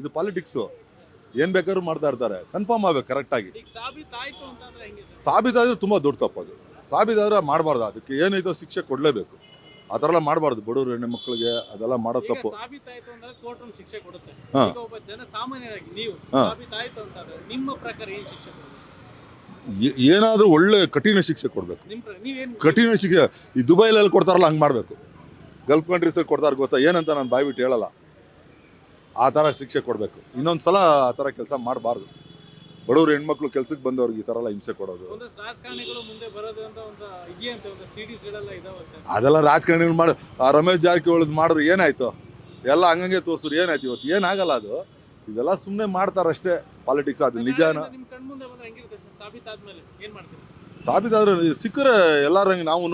ಇದು ಪಾಲಿಟಿಕ್ಸು ಏನು ಬೇಕಾದ್ರೂ ಮಾಡ್ತಾ ಇರ್ತಾರೆ. ಕನ್ಫರ್ಮ್ ಆಗ್ಬೇಕು ಕರೆಕ್ಟಾಗಿ ಸಾಬೀತಾದ್ರೆ ತುಂಬ ದೊಡ್ಡ ತಪ್ಪದು ಸಾಬೀತಾದ್ರೆ ಮಾಡಬಾರ್ದು. ಅದಕ್ಕೆ ಏನೈತೋ ಶಿಕ್ಷೆ ಕೊಡಲೇಬೇಕು. ಆ ಥರ ಎಲ್ಲ ಮಾಡಬಾರ್ದು. ಬಡವರು ಹೆಣ್ಣು ಮಕ್ಕಳಿಗೆ ಅದೆಲ್ಲ ಮಾಡೋ ತಪ್ಪು. ಹಾಂ. ಏನಾದರೂ ಒಳ್ಳೆ ಕಠಿಣ ಶಿಕ್ಷೆ ಕೊಡಬೇಕು. ಕಠಿಣ ಶಿಕ್ಷೆ ಈ ದುಬೈಲಲ್ಲಿ ಕೊಡ್ತಾರಲ್ಲ ಹಂಗೆ ಮಾಡಬೇಕು. ಗಲ್ಫ್ ಕಂಟ್ರೀಸಲ್ಲಿ ಕೊಡ್ತಾರೆ ಗೊತ್ತಾ? ಏನಂತ ನಾನು ಬಾಯ್ಬಿಟ್ಟು ಹೇಳಲ್ಲ. ಆ ಥರ ಶಿಕ್ಷೆ ಕೊಡಬೇಕು. ಇನ್ನೊಂದು ಸಲ ಆ ಥರ ಕೆಲಸ ಮಾಡಬಾರ್ದು. ಬಡವರು ಹೆಣ್ಮಕ್ಳು ಕೆಲ್ಸಕ್ಕೆ ಬಂದವ್ರಿಗೆ ಈ ಥರ ಎಲ್ಲ ಹಿಂಸೆ ಕೊಡೋದು. ಅದೆಲ್ಲ ರಾಜಕಾರಣಿಗಳು ಮಾಡಿ ಆ ರಮೇಶ್ ಜಾರಕಿಹೊಳಿದ್ ಮಾಡಿದ್ರು ಏನಾಯ್ತು? ಎಲ್ಲ ಹಂಗಂಗೆ ತೋರಿಸಿದ್ರು ಏನಾಯ್ತು ಇವತ್ತು? ಏನಾಗಲ್ಲ ಅದು? ಇದೆಲ್ಲ ಸುಮ್ಮನೆ ಮಾಡ್ತಾರಷ್ಟೇ ಪಾಲಿಟಿಕ್ಸ್ ಅದು ನಿಜಾನ? ಸಾಬೀತಾದ್ರೆ ಸಿಕ್ಕರೆ ಎಲ್ಲರಂಗೆ ನಾವು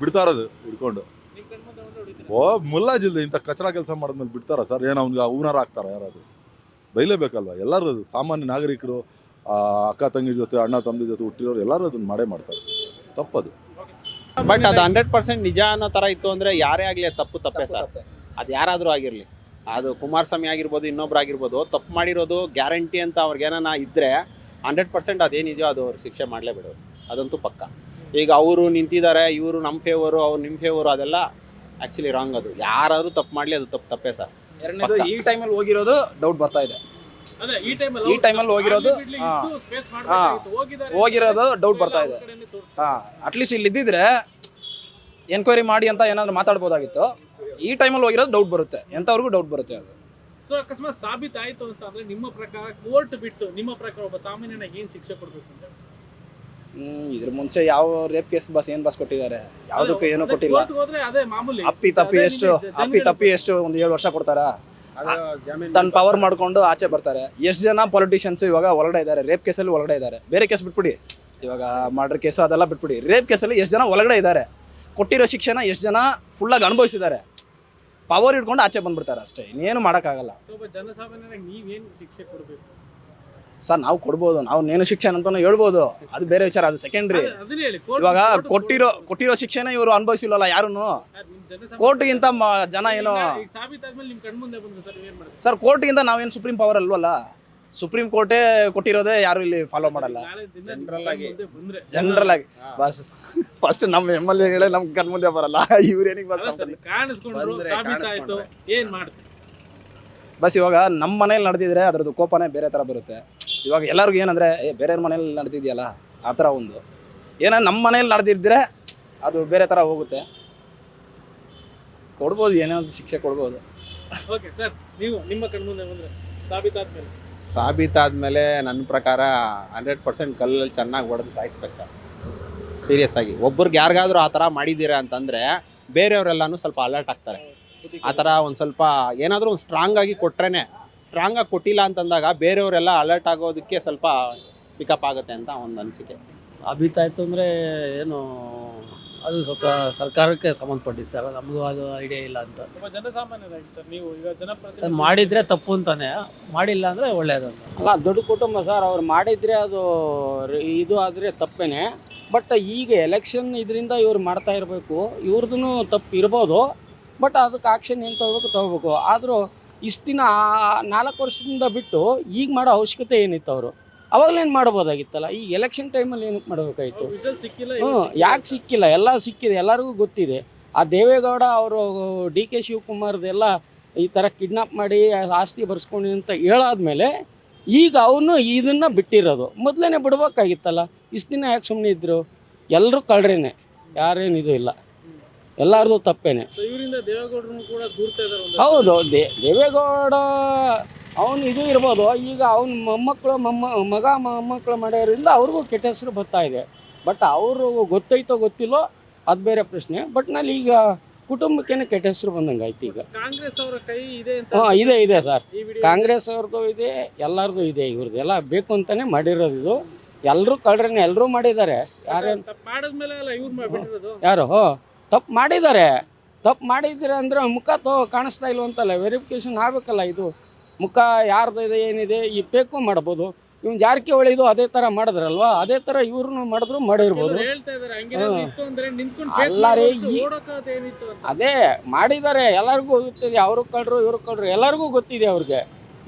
ಬಿಡ್ತಾ ಇರೋದು ಹಿಡ್ಕೊಂಡು ನಿಮ್ ಕಣ್ಮುಂದೆ ಬಂದ್ರೆ ಹೊಡಿತೀರಾ? ಓ ಮುಲ್ಲಾಜಿಲ್ದೆ ಇಂಥ ಕಚರ ಕೆಲಸ ಮಾಡಿದ್ಮೇಲೆ ಬಿಡ್ತಾರ ಸರ್? ಏನು ಅವ್ನಿಗೆ ಹೂನಾರ ಹಾಕ್ತಾರ ಯಾರಾದರೂ? ಬೈಲೇಬೇಕಲ್ವ? ಎಲ್ಲರೂ ಸಾಮಾನ್ಯ ನಾಗರಿಕರು ಅಕ್ಕ ತಂಗಿ ಜೊತೆ, ಅಣ್ಣ ತಮ್ಮದಿ ಜೊತೆ ಹುಟ್ಟಿರೋರು ಎಲ್ಲರೂ ಅದನ್ನು ಮಾಡೇ ಮಾಡ್ತಾರೆ. ತಪ್ಪದು. ಬಟ್ ಅದು ಹಂಡ್ರೆಡ್ ಪರ್ಸೆಂಟ್ ನಿಜ ಅನ್ನೋ ಥರ ಇತ್ತು ಅಂದರೆ ಯಾರೇ ಆಗಲಿ ತಪ್ಪು ತಪ್ಪೇ ಸರ್. ಅದು ಯಾರಾದರೂ ಆಗಿರಲಿ. ಅದು ಕುಮಾರಸ್ವಾಮಿ ಆಗಿರ್ಬೋದು, ಇನ್ನೊಬ್ರು ಆಗಿರ್ಬೋದು, ತಪ್ಪು ಮಾಡಿರೋದು ಗ್ಯಾರಂಟಿ ಅಂತ ಅವ್ರಿಗೇನ ಇದ್ದರೆ ಹಂಡ್ರೆಡ್ ಪರ್ಸೆಂಟ್ ಅದೇನಿದೆಯೋ ಅದು ಅವ್ರು ಶಿಕ್ಷೆ ಮಾಡಲೇಬಿಡು ಅದಂತೂ ಪಕ್ಕ. ಈಗ ಅವರು ನಿಂತಿದ್ದಾರೆ ಇವರು ನಮ್ಮ ಫೇವರು ಅವ್ರು ನಿಮ್ಮ ಫೇವರು ಅದೆಲ್ಲ ಆ್ಯಕ್ಚುಲಿ ರಾಂಗ್ ಅದು. ಯಾರಾದರೂ ತಪ್ಪು ಮಾಡಲಿ ಅದು ತಪ್ಪು ತಪ್ಪೇ ಸರ್. ಎರಡನೇದು ಈ ಟೈಮಲ್ಲಿ ಹೋಗಿರೋದು ಡೌಟ್ ಬರ್ತಾ ಇದೆ. ಅದೇ ಈ ಟೈಮಲ್ಲಿ ಈ ಟೈಮಲ್ಲಿ ಹೋಗಿರೋದು ಹಾ. ಹೋಗಿರೋದು ಡೌಟ್ ಬರ್ತಾ ಇದೆ. ಅಟ್ಲೀಸ್ಟ್ ಇಲ್ಲಿ ಇದ್ದಿದ್ರೆ ಎನ್ಕ್ವೈರಿ ಮಾಡಿ ಅಂತ ಏನಾದ್ರು ಮಾತಾಡ್ಬೋದಾಗಿತ್ತು. ಈ ಟೈಮಲ್ಲಿ ಹೋಗಿರೋದು ಡೌಟ್ ಬರುತ್ತೆ. ಎಂಥವ್ರಿಗೂ ಡೌಟ್ ಬರುತ್ತೆ ಅದು. ಸೊ ಅಕಸ್ಮಾತ್ ಸಾಬೀತಾಯ್ತು ಅಂತ ಅಂದ್ರೆ ನಿಮ್ಮ ಪ್ರಕಾರ ಕೋರ್ಟ್ ಬಿಟ್ಟು ನಿಮ್ಮ ಪ್ರಕಾರ ಒಬ್ಬ ಸಾಮಾನ್ಯನ ಏನ್ ಶಿಕ್ಷೆ ಕೊಡ್ಬೇಕು ಅಂತ ಇದ್ರ ಮುಂಚೆ ಯಾವ ರೇಪ್ ಕೇಸ್ ಬಸ್ ಏನು ಬಸ್ ಕೊಟ್ಟಿದ್ದಾರೆ? ಯಾವ್ದಕ್ಕೂ ಏನೂ ಕೊಟ್ಟಿಲ್ಲ. ಕೋರ್ಟ್ಗೆ ಅದೇ ಮಾಮೂಲಿ. ಅಪ್ಪಿ ತಪ್ಪಿ ಎಷ್ಟು ಅಪ್ಪಿ ತಪ್ಪಿ ಎಷ್ಟು ಒಂದು ಏಳು ವರ್ಷ ಕೊಡ್ತಾರ? ತನ್ನ ಪವರ್ ಮಾಡ್ಕೊಂಡು ಆಚೆ ಬರ್ತಾರೆ. ಎಷ್ಟು ಜನ ಪೊಲಿಟಿಷಿಯನ್ಸ್ ಇವಾಗ ಒಳಗಡೆ ಇದ್ದಾರೆ? ರೇಪ್ ಕೇಸಲ್ಲಿ ಒಳಗಡೆ ಇದ್ದಾರೆ. ಬೇರೆ ಕೇಸ್ ಬಿಟ್ಬಿಡಿ. ಇವಾಗ ಮರ್ಡರ್ ಕೇಸು ಅದೆಲ್ಲ ಬಿಟ್ಬಿಡಿ. ರೇಪ್ ಕೇಸಲ್ಲಿ ಎಷ್ಟು ಜನ ಒಳಗಡೆ ಇದ್ದಾರೆ? ಕೊಟ್ಟಿರೋ ಶಿಕ್ಷೆನ ಎಷ್ಟು ಜನ ಫುಲ್ಲಾಗಿ ಅನುಭವಿಸಿದ್ದಾರೆ? ಪವರ್ ಇಟ್ಕೊಂಡು ಆಚೆ ಬಂದ್ಬಿಡ್ತಾರೆ ಅಷ್ಟೇ. ಇನ್ನೇನು ಮಾಡೋಕ್ಕಾಗಲ್ಲ. ಸರ್ ನಾವು ಕೊಡ್ಬೋದು ನಾವು ನೇನು ಶಿಕ್ಷಣ ಅಂತ ಹೇಳ್ಬೋದು. ಅದು ಬೇರೆ ವಿಚಾರ ಅದು ಸೆಕೆಂಡ್ರಿ ಅದನ್ನ ಹೇಳಿ ಇವಾಗ ಕೊಟ್ಟಿರೋ ಕೊಟ್ಟಿರೋ ಶಿಕ್ಷಣ ಇವರು ಅನುಭವಿಸಿಲ್ಲ ಯಾರನ್ನು ಕೋರ್ಟ್ಗಿಂತ ಜನ ಏನು ಸರ್ ಏನ್ ಮಾಡ್ತೀವಿ ಸರ್ ಕೋರ್ಟ್ಗಿಂತ ನಾವೇನು ಸುಪ್ರೀಂ ಪವರ್ ಅಲ್ವಲ್ಲ? ಸುಪ್ರೀಂ ಕೋರ್ಟೇ ಕೊಟ್ಟಿರೋದೇ ಯಾರು ಇಲ್ಲಿ ಫಾಲೋ ಮಾಡಲ್ಲ. ಜನರಲ್ ಆಗಿ. ಬಸ್ ಫಸ್ಟ್ ನಮ್ಮ ಎಂ ಎಲ್ ಎಗಳೇ ನಮ್ ಕಣ್ ಮುಂದೆ ಬರಲ್ಲ ಇವ್ರೇನಿಗೆ ಬಸ್ ಬಸ್ ಇವಾಗ ನಮ್ಮ ಮನೇಲಿ ನಡೆದಿದ್ರೆ ಅದ್ರದ್ದು ಕೋಪನೇ ಬೇರೆ ತರ ಬರುತ್ತೆ. ಇವಾಗ ಎಲ್ಲರಿಗೂ ಏನಂದ್ರೆ ಏ ಬೇರೆಯವ್ರ ಮನೇಲಿ ನಡೆದಿದೆಯಲ್ಲ ಆ ಥರ ಒಂದು. ಏನೋ ನಮ್ಮ ಮನೇಲಿ ನಡೆದಿದ್ರೆ ಅದು ಬೇರೆ ಥರ ಹೋಗುತ್ತೆ. ಕೊಡ್ಬೋದು ಏನೋ ಒಂದು ಶಿಕ್ಷೆ ಕೊಡ್ಬೋದು. ಓಕೆ ಸರ್ ನೀವು ನಿಮ್ಮ ಕಣ್ಮುಂದೆ ಬಂದ್ರೆ ಸಾಬೀತಾದ್ಮೇಲೆ? ಸಾಬೀತಾದ್ಮೇಲೆ ನನ್ನ ಪ್ರಕಾರ ಹಂಡ್ರೆಡ್ ಪರ್ಸೆಂಟ್ ಕಲ್ಲಲ್ಲಿ ಚೆನ್ನಾಗಿ ಹೊಡೆದು ಸಾಯಿಸ್ಬೇಕು ಸರ್ ಸೀರಿಯಸ್ ಆಗಿ. ಒಬ್ರಿಗೆ ಯಾರಿಗಾದ್ರೂ ಆ ಥರ ಮಾಡಿದ್ದೀರಾ ಅಂತಂದರೆ ಬೇರೆಯವರೆಲ್ಲನೂ ಸ್ವಲ್ಪ ಅಲರ್ಟ್ ಆಗ್ತಾರೆ. ಆ ಥರ ಒಂದು ಸ್ವಲ್ಪ ಏನಾದರೂ ಒಂದು ಸ್ಟ್ರಾಂಗ್ ಆಗಿ ಕೊಟ್ರೇನೆ ಸ್ಟ್ರಾಂಗ್ ಆಗಿ ಕೊಟ್ಟಿಲ್ಲ ಅಂತಂದಾಗ ಬೇರೆಯವರೆಲ್ಲ ಅಲರ್ಟ್ ಆಗೋದಕ್ಕೆ ಸ್ವಲ್ಪ ಪಿಕಪ್ ಆಗುತ್ತೆ ಅಂತ ಒಂದು ಅನಿಸಿಕೆ. ಸಾಬೀತಾಯಿತು ಅಂದರೆ ಏನು ಅದು ಸ್ವಲ್ಪ ಸರ್ಕಾರಕ್ಕೆ ಸಂಬಂಧಪಟ್ಟಿದ್ದು ಸರ್ ನಮಗೂ ಅದು ಐಡಿಯಾ ಇಲ್ಲ ಅಂತ. ಜನಸಾಮಾನ್ಯರಾಗಿ ಸರ್ ನೀವು ಈಗ ಜನಪ್ರತಿನಿಧಿ ಮಾಡಿದರೆ ತಪ್ಪು ಅಂತಾನೆ ಮಾಡಿಲ್ಲ ಅಂದರೆ ಒಳ್ಳೆಯದು ಅಂತ. ಅಲ್ಲ ದೊಡ್ಡ ಕುಟುಂಬ ಸರ್ ಅವ್ರು ಮಾಡಿದರೆ ಅದು ರ- ಇದು ಆದರೆ ತಪ್ಪೇನೆ. ಬಟ್ ಈಗ ಎಲೆಕ್ಷನ್ ಇದರಿಂದ ಇವ್ರು ಮಾಡ್ತಾ ಇರಬೇಕು ಇವ್ರದ್ದು ತಪ್ಪು ಇರ್ಬೋದು ಬಟ್ ಅದಕ್ಕೆ ಆಕ್ಷನ್ ಏನು ತಗೋಬೇಕು ತಗೋಬೇಕು. ಆದರೂ ಇಷ್ಟು ದಿನ ಆ ನಾಲ್ಕು ವರ್ಷದಿಂದ ಬಿಟ್ಟು ಈಗ ಮಾಡೋ ಅವಶ್ಯಕತೆ ಏನಿತ್ತು ಅವರು? ಅವಾಗಲೇನು ಮಾಡ್ಬೋದಾಗಿತ್ತಲ್ಲ? ಈಗ ಎಲೆಕ್ಷನ್ ಟೈಮಲ್ಲಿ ಏನಕ್ಕೆ ಮಾಡಬೇಕಾಯ್ತು? ಹ್ಞೂ ಯಾಕೆ ಸಿಕ್ಕಿಲ್ಲ? ಎಲ್ಲ ಸಿಕ್ಕಿದೆ ಎಲ್ಲರಿಗೂ ಗೊತ್ತಿದೆ. ಆ ದೇವೇಗೌಡ ಅವರು ಡಿ ಕೆ ಶಿವಕುಮಾರ್ದೆಲ್ಲ ಈ ಥರ ಕಿಡ್ನಾಪ್ ಮಾಡಿ ಆಸ್ತಿ ಬರ್ಸ್ಕೊಂಡು ಅಂತ ಹೇಳಾದ್ಮೇಲೆ ಈಗ ಅವನು ಇದನ್ನು ಬಿಟ್ಟಿರೋದು. ಮೊದಲೇ ಬಿಡ್ಬೇಕಾಗಿತ್ತಲ್ಲ? ಇಷ್ಟು ದಿನ ಯಾಕೆ ಸುಮ್ಮನೆ ಇದ್ದರು ಎಲ್ಲರೂ ಕಳ್ರೇನೆ. ಯಾರೇನು ಇದು ಇಲ್ಲ. ಎಲ್ಲರದು ತಪ್ಪೇನೆ ಹೌದು ದೇ ದೇವೇಗೌಡ ಅವನು ಇದು ಇರ್ಬೋದು ಈಗ ಅವನ ಮೊಮ್ಮಕ್ಕಳು ಮೊಮ್ಮ ಮಗ ಮೊಮ್ಮಕ್ಕಳು ಮಾಡೋದ್ರಿಂದ ಅವ್ರಿಗೂ ಕೆಟ್ಟ ಹೆಸರು ಬರ್ತಾ ಇದೆ ಬಟ್ ಅವರು ಗೊತ್ತೈತೋ ಗೊತ್ತಿಲ್ಲೋ ಅದು ಬೇರೆ ಪ್ರಶ್ನೆ ಬಟ್ನಲ್ಲಿ ಈಗ ಕುಟುಂಬಕ್ಕೇನೆ ಕೆಟ್ಟ ಹೆಸರು ಬಂದಂಗೆ ಆಯ್ತು ಈಗ ಕಾಂಗ್ರೆಸ್ ಅವರ ಕೈ ಇದೆ ಹಾಂ ಇದೆ ಇದೆ ಸರ್ ಕಾಂಗ್ರೆಸ್ ಅವ್ರದ್ದು ಇದೆ ಎಲ್ಲರದು ಇದೆ ಇವ್ರದ್ದು ಎಲ್ಲ ಬೇಕು ಅಂತಾನೆ ಮಾಡಿರೋದು ಇದು ಎಲ್ಲರೂ ಕಳ್ರೇನೆ ಎಲ್ಲರೂ ಮಾಡಿದ್ದಾರೆ ಯಾರು ಮಾಡಿದ್ಮೇಲೆ ಯಾರು ಹೋ ತಪ್ಪು ಮಾಡಿದ್ದಾರೆ. ತಪ್ಪು ಮಾಡಿದ್ದೀರ ಅಂದರೆ ಮುಖ ತೋ ಕಾಣಿಸ್ತಾ ಇಲ್ವಂತಲ್ಲ ವೆರಿಫಿಕೇಶನ್ ಆಗಬೇಕಲ್ಲ ಇದು. ಮುಖ ಯಾರ್ದು ಇದೆ ಏನಿದೆ ಈ ಪೇಕು ಮಾಡ್ಬೋದು. ಇವ್ನು ಜಾರಕಿಹೊಳಿ ಇದು ಅದೇ ಥರ ಮಾಡಿದ್ರಲ್ವಾ? ಅದೇ ಥರ ಇವ್ರನ್ನೂ ಮಾಡಿದ್ರು ಮಾಡಿರ್ಬೋದು. ಅಲ್ಲ ರೀ, ಅದೇ ಮಾಡಿದ್ದಾರೆ ಎಲ್ಲರಿಗೂ ಗೊತ್ತಿದೆ ಅವ್ರಿಗೆ ಕಳ್ರು ಇವ್ರಿಗೆ ಕಳ್ರು ಎಲ್ಲರಿಗೂ ಗೊತ್ತಿದೆ ಅವ್ರಿಗೆ.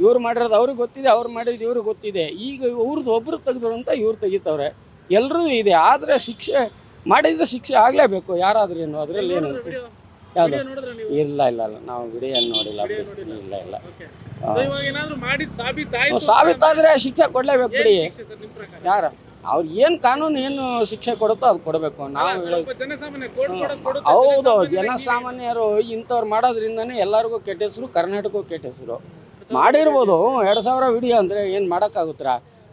ಇವ್ರು ಮಾಡಿರೋದು ಅವ್ರಿಗೆ ಗೊತ್ತಿದೆ ಅವ್ರು ಮಾಡಿದ್ದು ಇವ್ರಿಗೆ ಗೊತ್ತಿದೆ. ಈಗ ಇವ್ರದ್ದು ಒಬ್ರು ತೆಗೆದ್ರು ಅಂತ ಇವ್ರು ತೆಗಿತವ್ರೆ. ಎಲ್ಲರೂ ಇದೆ ಆದರೆ ಶಿಕ್ಷೆ ಮಾಡಿದ್ರೆ ಶಿಕ್ಷೆ ಆಗಲೇಬೇಕು. ಯಾರಾದ್ರೇನು ಅದರಲ್ಲಿ ಏನು ಯಾವುದು? ಇಲ್ಲ ಇಲ್ಲ ಇಲ್ಲ. ನಾವು ವಿಡಿಯೋ ನೋಡಿಲ್ಲ. ಇಲ್ಲ ಇಲ್ಲ. ಸಾಬೀತಾದ್ರೆ ಶಿಕ್ಷೆ ಕೊಡಲೇಬೇಕು ಬಿಡಿ. ಯಾರು? ಅವ್ರು ಏನು ಕಾನೂನು ಏನು ಶಿಕ್ಷೆ ಕೊಡುತ್ತೋ ಅದು ಕೊಡಬೇಕು. ನಾವು ಹೇಳೋದು ಹೌದು ಜನಸಾಮಾನ್ಯರು ಇಂಥವ್ರು ಮಾಡೋದ್ರಿಂದನೇ ಎಲ್ಲರಿಗೂ ಕೆಟ್ಟ ಹೆಸರು ಕರ್ನಾಟಕಕ್ಕೂ ಕೆಟ್ಟ ಹೆಸರು. ಮಾಡಿರ್ಬೋದು ಎರಡು ಸಾವಿರ ವಿಡಿಯೋ ಅಂದರೆ ಏನು ಮಾಡೋಕ್ಕಾಗುತ್ತರ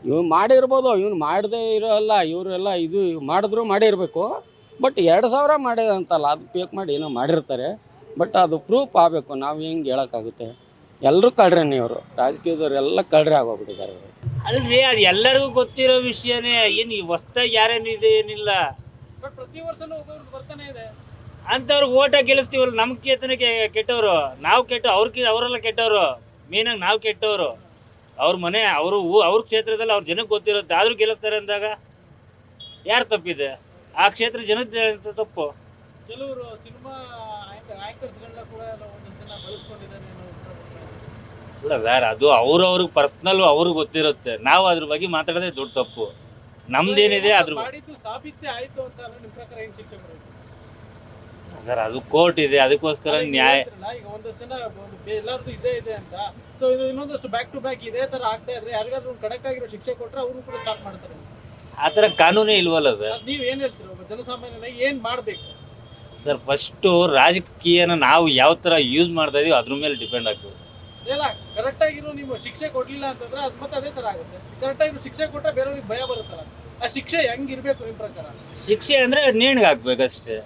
ಇವ್ನು ಮಾಡಿರ್ಬೋದು ಇವ್ನು ಮಾಡದೇ ಇರೋಲ್ಲ ಇವರೆಲ್ಲ ಇದು ಮಾಡಿದ್ರು ಮಾಡಿರಬೇಕು ಬಟ್ ಎರಡು ಸಾವಿರ ಮಾಡಿದಂತಲ್ಲ ಅದು ಪೇಕ್ ಮಾಡಿ ಏನೋ ಮಾಡಿರ್ತಾರೆ. ಬಟ್ ಅದು ಪ್ರೂಫ್ ಆಗಬೇಕು ನಾವು ಹೆಂಗೆ ಹೇಳೋಕ್ಕಾಗುತ್ತೆ? ಎಲ್ಲರೂ ಕಳ್ರೆ ಇವರು ರಾಜಕೀಯದವ್ರು ಎಲ್ಲ ಕಳ್ರೆ ಆಗೋಗ್ಬಿಟ್ಟಿದ್ದಾರೆ ಅವರು. ಅಲ್ರಿ ಅದು ಎಲ್ಲರಿಗೂ ಗೊತ್ತಿರೋ ವಿಷಯನೇ ಏನು ಈ ಹೊಸ್ದಾಗಿ ಯಾರೇನು ಇದೆ ಏನಿಲ್ಲ. ಬಟ್ ಪ್ರತಿ ವರ್ಷನೂ ಒಬ್ಬೊಬ್ರು ಬರ್ತಾನೆ ಇದೆ. ಅಂಥವ್ರು ಓಟ ಗೆಲ್ಲಿಸ್ತೀವಲ್ಲ ನಮ್ಮ ಕೇತನ ಕೆಟ್ಟವರು. ನಾವು ಕೆಟ್ಟ ಅವ್ರಿಗೆ ಅವರೆಲ್ಲ ಕೆಟ್ಟವರು. ಮೇನಾಗಿ ನಾವು ಕೆಟ್ಟವರು. ಅವ್ರ ಮನೆ ಅವರು ಅವ್ರ ಕ್ಷೇತ್ರದಲ್ಲಿ ಅವ್ರ ಜನಕ್ಕೆ ಗೊತ್ತಿರುತ್ತೆ. ಆದರೂ ಗೆಲ್ಲಿಸ್ತಾರೆ ಅಂದಾಗ ಯಾರು ತಪ್ಪಿದೆ? ಆ ಕ್ಷೇತ್ರ ಜನದ ತಪ್ಪು. ಕೆಲವರು ಸಿನಿಮಾ ಸರ್ ಅದು ಅವ್ರವ್ರಿಗೆ ಪರ್ಸ್ನಲ್ ಅವ್ರಿಗೆ ಗೊತ್ತಿರುತ್ತೆ. ನಾವು ಅದ್ರ ಬಗ್ಗೆ ಮಾತಾಡೋದೇ ದೊಡ್ಡ ತಪ್ಪು. ನಮ್ದೇನಿದೆ ಅದ್ರ ಸಾಬೀತೆ ಆಯ್ತು ಅಂತ ಪ್ರಕಾರ ಏನ್ ಶಿಕ್ಷೆ ಬರುತ್ತೆ ಸರ್ ಅದು ಕೋರ್ಟ್ ಇದೆ ಅದಕ್ಕೋಸ್ಕರ ನ್ಯಾಯ ಈಗ ಒಂದಷ್ಟು ಜನ ಎಲ್ಲರದ್ದು ಇದೇ ಇದೆ ಅಂತ. ಸೊ ಇದು ಇನ್ನೊಂದಷ್ಟು ಬ್ಯಾಕ್ ಟು ಬ್ಯಾಕ್ ಇದೇ ತರ ಆಗ್ತಾ ಇದ್ರೆ ಯಾರಿಗಾದ್ರೂ ಖಡಕ್ ಆಗಿರೋ ಶಿಕ್ಷೆ ಕೊಟ್ರೆ ಅವರು ಕೂಡ ಸ್ಟಾರ್ಟ್ ಮಾಡ್ತಾರೆ. ಆ ಥರ ಕಾನೂನೇ ಇಲ್ವಲ್ಲ ಸರ್? ಅದ್ ನೀವ್ ಏನ್ ಹೇಳ್ತೀರ? ಒಬ್ಬ ಜನಸಾಮಾನ್ಯನಾಗಿ ಏನ್ ಮಾಡ್ಬೇಕು? ಸರ್ ಫಸ್ಟು ರಾಜಕೀಯನ ನಾವು ಯಾವ ಥರ ಯೂಸ್ ಮಾಡ್ತಾ ಇದೀವಿ ಅದ್ರ ಮೇಲೆ ಡಿಪೆಂಡ್ ಆಗ್ತದೆ. ಇಲ್ಲ ಕರೆಕ್ಟ್ ಆಗಿರೋ ನೀವು ಶಿಕ್ಷೆ ಕೊಡ್ಲಿಲ್ಲ ಅಂತಂದ್ರೆ ಅದು ಮತ್ತೆ ಅದೇ ತರ ಆಗುತ್ತೆ. ಕರೆಕ್ಟ್ ಆಗಿರೋ ಶಿಕ್ಷೆ ಕೊಟ್ಟರೆ ಬೇರೆಯವ್ರಿಗೆ ಭಯ ಬರುತ್ತಲ್ಲ. ಆ ಶಿಕ್ಷೆ ಹೆಂಗಿರ್ಬೇಕು ನಿಮ್ ಪ್ರಕಾರ? ಶಿಕ್ಷೆ ಅಂದರೆ ನೇಣಿಗೆ ಹಾಕ್ಬೇಕಷ್ಟೇ.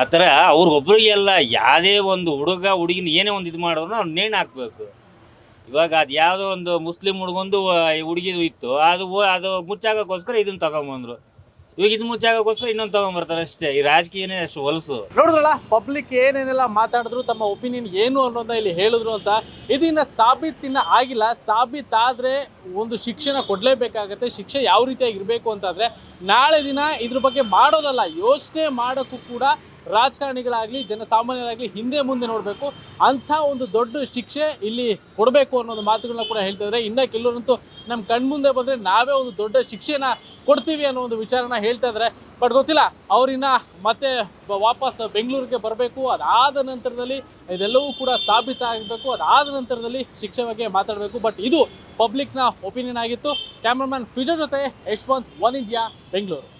ಆ ಥರ ಅವ್ರಿಗೊಬ್ರಿಗೆಲ್ಲ ಯಾವುದೇ ಒಂದು ಹುಡುಗ, ಹುಡುಗಿನ ಏನೇ ಒಂದು ಇದು ಮಾಡಿದ್ರು ಅವ್ರು ನೇಣು ಹಾಕ್ಬೇಕು. ಇವಾಗ ಅದು ಯಾವುದೋ ಒಂದು ಮುಸ್ಲಿಂ ಹುಡುಗೊಂದು ಹುಡುಗಿದು ಇತ್ತು, ಅದು ಅದು ಮುಚ್ಚಾಗೋಕ್ಕೋಸ್ಕರ ಇದನ್ನ ತಗೊಂಬಂದ್ರು. ಇವಾಗ ಇದು ಮುಚ್ಚಾಗೋಕ್ಕೋಸ್ಕರ ಇನ್ನೊಂದು ತಗೊಂಬರ್ತಾರೆ ಅಷ್ಟೇ, ಈ ರಾಜಕೀಯನೇ ಅಷ್ಟು ಹೊಲಸು. ನೋಡಿದ್ರಲ್ಲ ಪಬ್ಲಿಕ್ ಏನೇನೆಲ್ಲ ಮಾತಾಡಿದ್ರು, ತಮ್ಮ ಒಪಿನಿಯನ್ ಏನು ಅನ್ನೋದನ್ನ ಇಲ್ಲಿ ಹೇಳಿದ್ರು ಅಂತ. ಇದನ್ನ ಸಾಬೀತಿನ ಆಗಿಲ್ಲ, ಸಾಬೀತಾದ್ರೆ ಒಂದು ಶಿಕ್ಷಣ ಕೊಡಲೇಬೇಕಾಗತ್ತೆ, ಶಿಕ್ಷೆ ಯಾವ ರೀತಿಯಾಗಿ ಇರಬೇಕು ಅಂತಂದರೆ ನಾಳೆ ದಿನ ಇದ್ರ ಬಗ್ಗೆ ಮಾಡೋದಲ್ಲ, ಯೋಚನೆ ಮಾಡೋಕ್ಕೂ ಕೂಡ ರಾಜಕಾರಣಿಗಳಾಗಲಿ, ಜನಸಾಮಾನ್ಯರಾಗಲಿ ಹಿಂದೆ ಮುಂದೆ ನೋಡಬೇಕು. ಅಂಥ ಒಂದು ದೊಡ್ಡ ಶಿಕ್ಷೆ ಇಲ್ಲಿ ಕೊಡಬೇಕು ಅನ್ನೋದು ಮಾತುಗಳನ್ನ ಕೂಡ ಹೇಳ್ತಾ ಇದ್ದಾರೆ. ಇನ್ನು ಕೆಲವರಂತೂ ನಮ್ಮ ಕಣ್ಮುಂದೆ ಬಂದರೆ ನಾವೇ ಒಂದು ದೊಡ್ಡ ಶಿಕ್ಷೆನ ಕೊಡ್ತೀವಿ ಅನ್ನೋ ಒಂದು ವಿಚಾರನ ಹೇಳ್ತಾ ಇದ್ದಾರೆ. ಬಟ್ ಗೊತ್ತಿಲ್ಲ ಅವರಿನ್ನ ಮತ್ತೆ ವಾಪಸ್ ಬೆಂಗಳೂರಿಗೆ ಬರಬೇಕು. ಅದಾದ ನಂತರದಲ್ಲಿ ಇದೆಲ್ಲವೂ ಕೂಡ ಸಾಬೀತಾಗಬೇಕು ಅದಾದ ನಂತರದಲ್ಲಿ ಶಿಕ್ಷೆ ಬಗ್ಗೆ ಮಾತಾಡಬೇಕು. ಬಟ್ ಇದು ಪಬ್ಲಿಕ್ನ ಒಪಿನಿಯನ್ ಆಗಿತ್ತು. ಕ್ಯಾಮ್ರಾಮನ್ ಫ್ಯೂಚರ್ ಜೊತೆ ಯಶ್ವಂತ್, ಒನ್ ಇಂಡಿಯಾ, ಬೆಂಗಳೂರು.